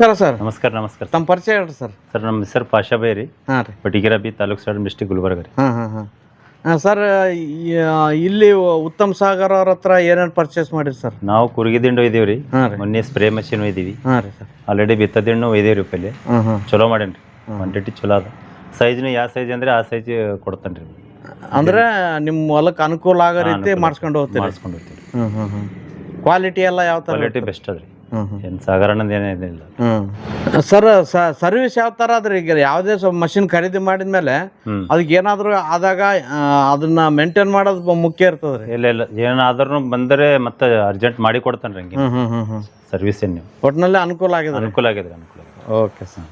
Sir sir. ನಮಸ್ಕಾರ ನಮಸ್ಕಾರ ತಮ್ಮ ಪರಿಚಯ ಹೇಳ್ರಿ ಸರ್. ಸರ್ ನಮ್ಮ ಹೆಸರು ಪಾಷಾಬಾಯಿ ರೀ ಹಾಂ ರೀ. ಬಿ ತಾಲೂಕು ಸೈಡ್ ಡಿಸ್ಟಿಕ್ ಗುಲ್ಬರ್ಗ ರೀ. ಹಾಂ ಹಾಂ ಹಾಂ. ಸರ್ ಇಲ್ಲಿ ಉತ್ತಮ್ ಸಾಗರ್ ಅವ್ರ ಹತ್ರ ಏನೇನು ಪರ್ಚೇಸ್ ಮಾಡಿರಿ ಸರ್? ನಾವು ಕುರುಗಿದಿಂಡು ಒಯ್ದೀವಿ ರೀ. ಹಾಂ ರೀ. ಮೊನ್ನೆ ಸ್ಪ್ರೇ ಮಷಿನ್ ಒಯ್ದೀವಿ. ಹಾಂ ರೀ ಸರ್. ಆಲ್ರೆಡಿ ಬಿತ್ತದಿಂಡು ಒಯ್ದೇವಿ ರೀ ಪಲ್ಲೆ ಹಾಂ ಹಾಂ. ಚಲೋ ಮಾಡೇನ್ರಿ ಕ್ವಾಂಟಿಟಿ ಚಲೋ ಅದ. ಸೈಜ್ನು ಯಾವ ಸೈಜ್ ಅಂದ್ರೆ ಆ ಸೈಜ್ ಕೊಡ್ತಾನೆ ರೀ. ಅಂದ್ರೆ ನಿಮ್ಮ ಹೊಲಕ್ಕೆ ಅನುಕೂಲ ಆಗೋ ರೀತಿ ಮಾಡಿಸ್ಕೊಂಡು ಹೋಗ್ತೀವಿ ಮಾಡಿಸ್ಕೊಂಡು ಹೋಗ್ತೀವಿ. ಹ್ಞೂ ಹ್ಞೂ ಹ್ಞೂ ಕ್ವಾಲಿಟಿ ಎಲ್ಲ ಯಾವ ಥರ ಕ್ವಾಲಿಟಿ ಬೆಸ್ಟ್ ಅದ ರೀ ಏನು ಏನಿಲ್ಲ ಸರ್ ಸರ್ವಿಸ್ ಯಾವ ತರ ಆದ್ರೆ ಈಗ ಯಾವುದೇ ಮಷಿನ್ ಖರೀದಿ ಮಾಡಿದ್ಮೇಲೆ ಅದಕ್ಕೆ ಏನಾದರೂ ಆದಾಗ ಅದನ್ನ ಮೇಂಟೈನ್ ಮಾಡೋದು ಮುಖ್ಯ ಇರ್ತದ್ರಿ ಇಲ್ಲ ಇಲ್ಲ. ಏನಾದ್ರೂ ಬಂದರೆ ಮತ್ತೆ ಅರ್ಜೆಂಟ್ ಮಾಡಿ ಕೊಡ್ತಾನೆ ರೀ ಹಂಗೆ ಸರ್ವಿಸ್ ಏನು ಒಟ್ಟಿನಲ್ಲಿ ಅನುಕೂಲ ಆಗಿದೆ. ಅನುಕೂಲ ಆಗಿದೆ ಅನುಕೂಲ ಓಕೆ ಸರ್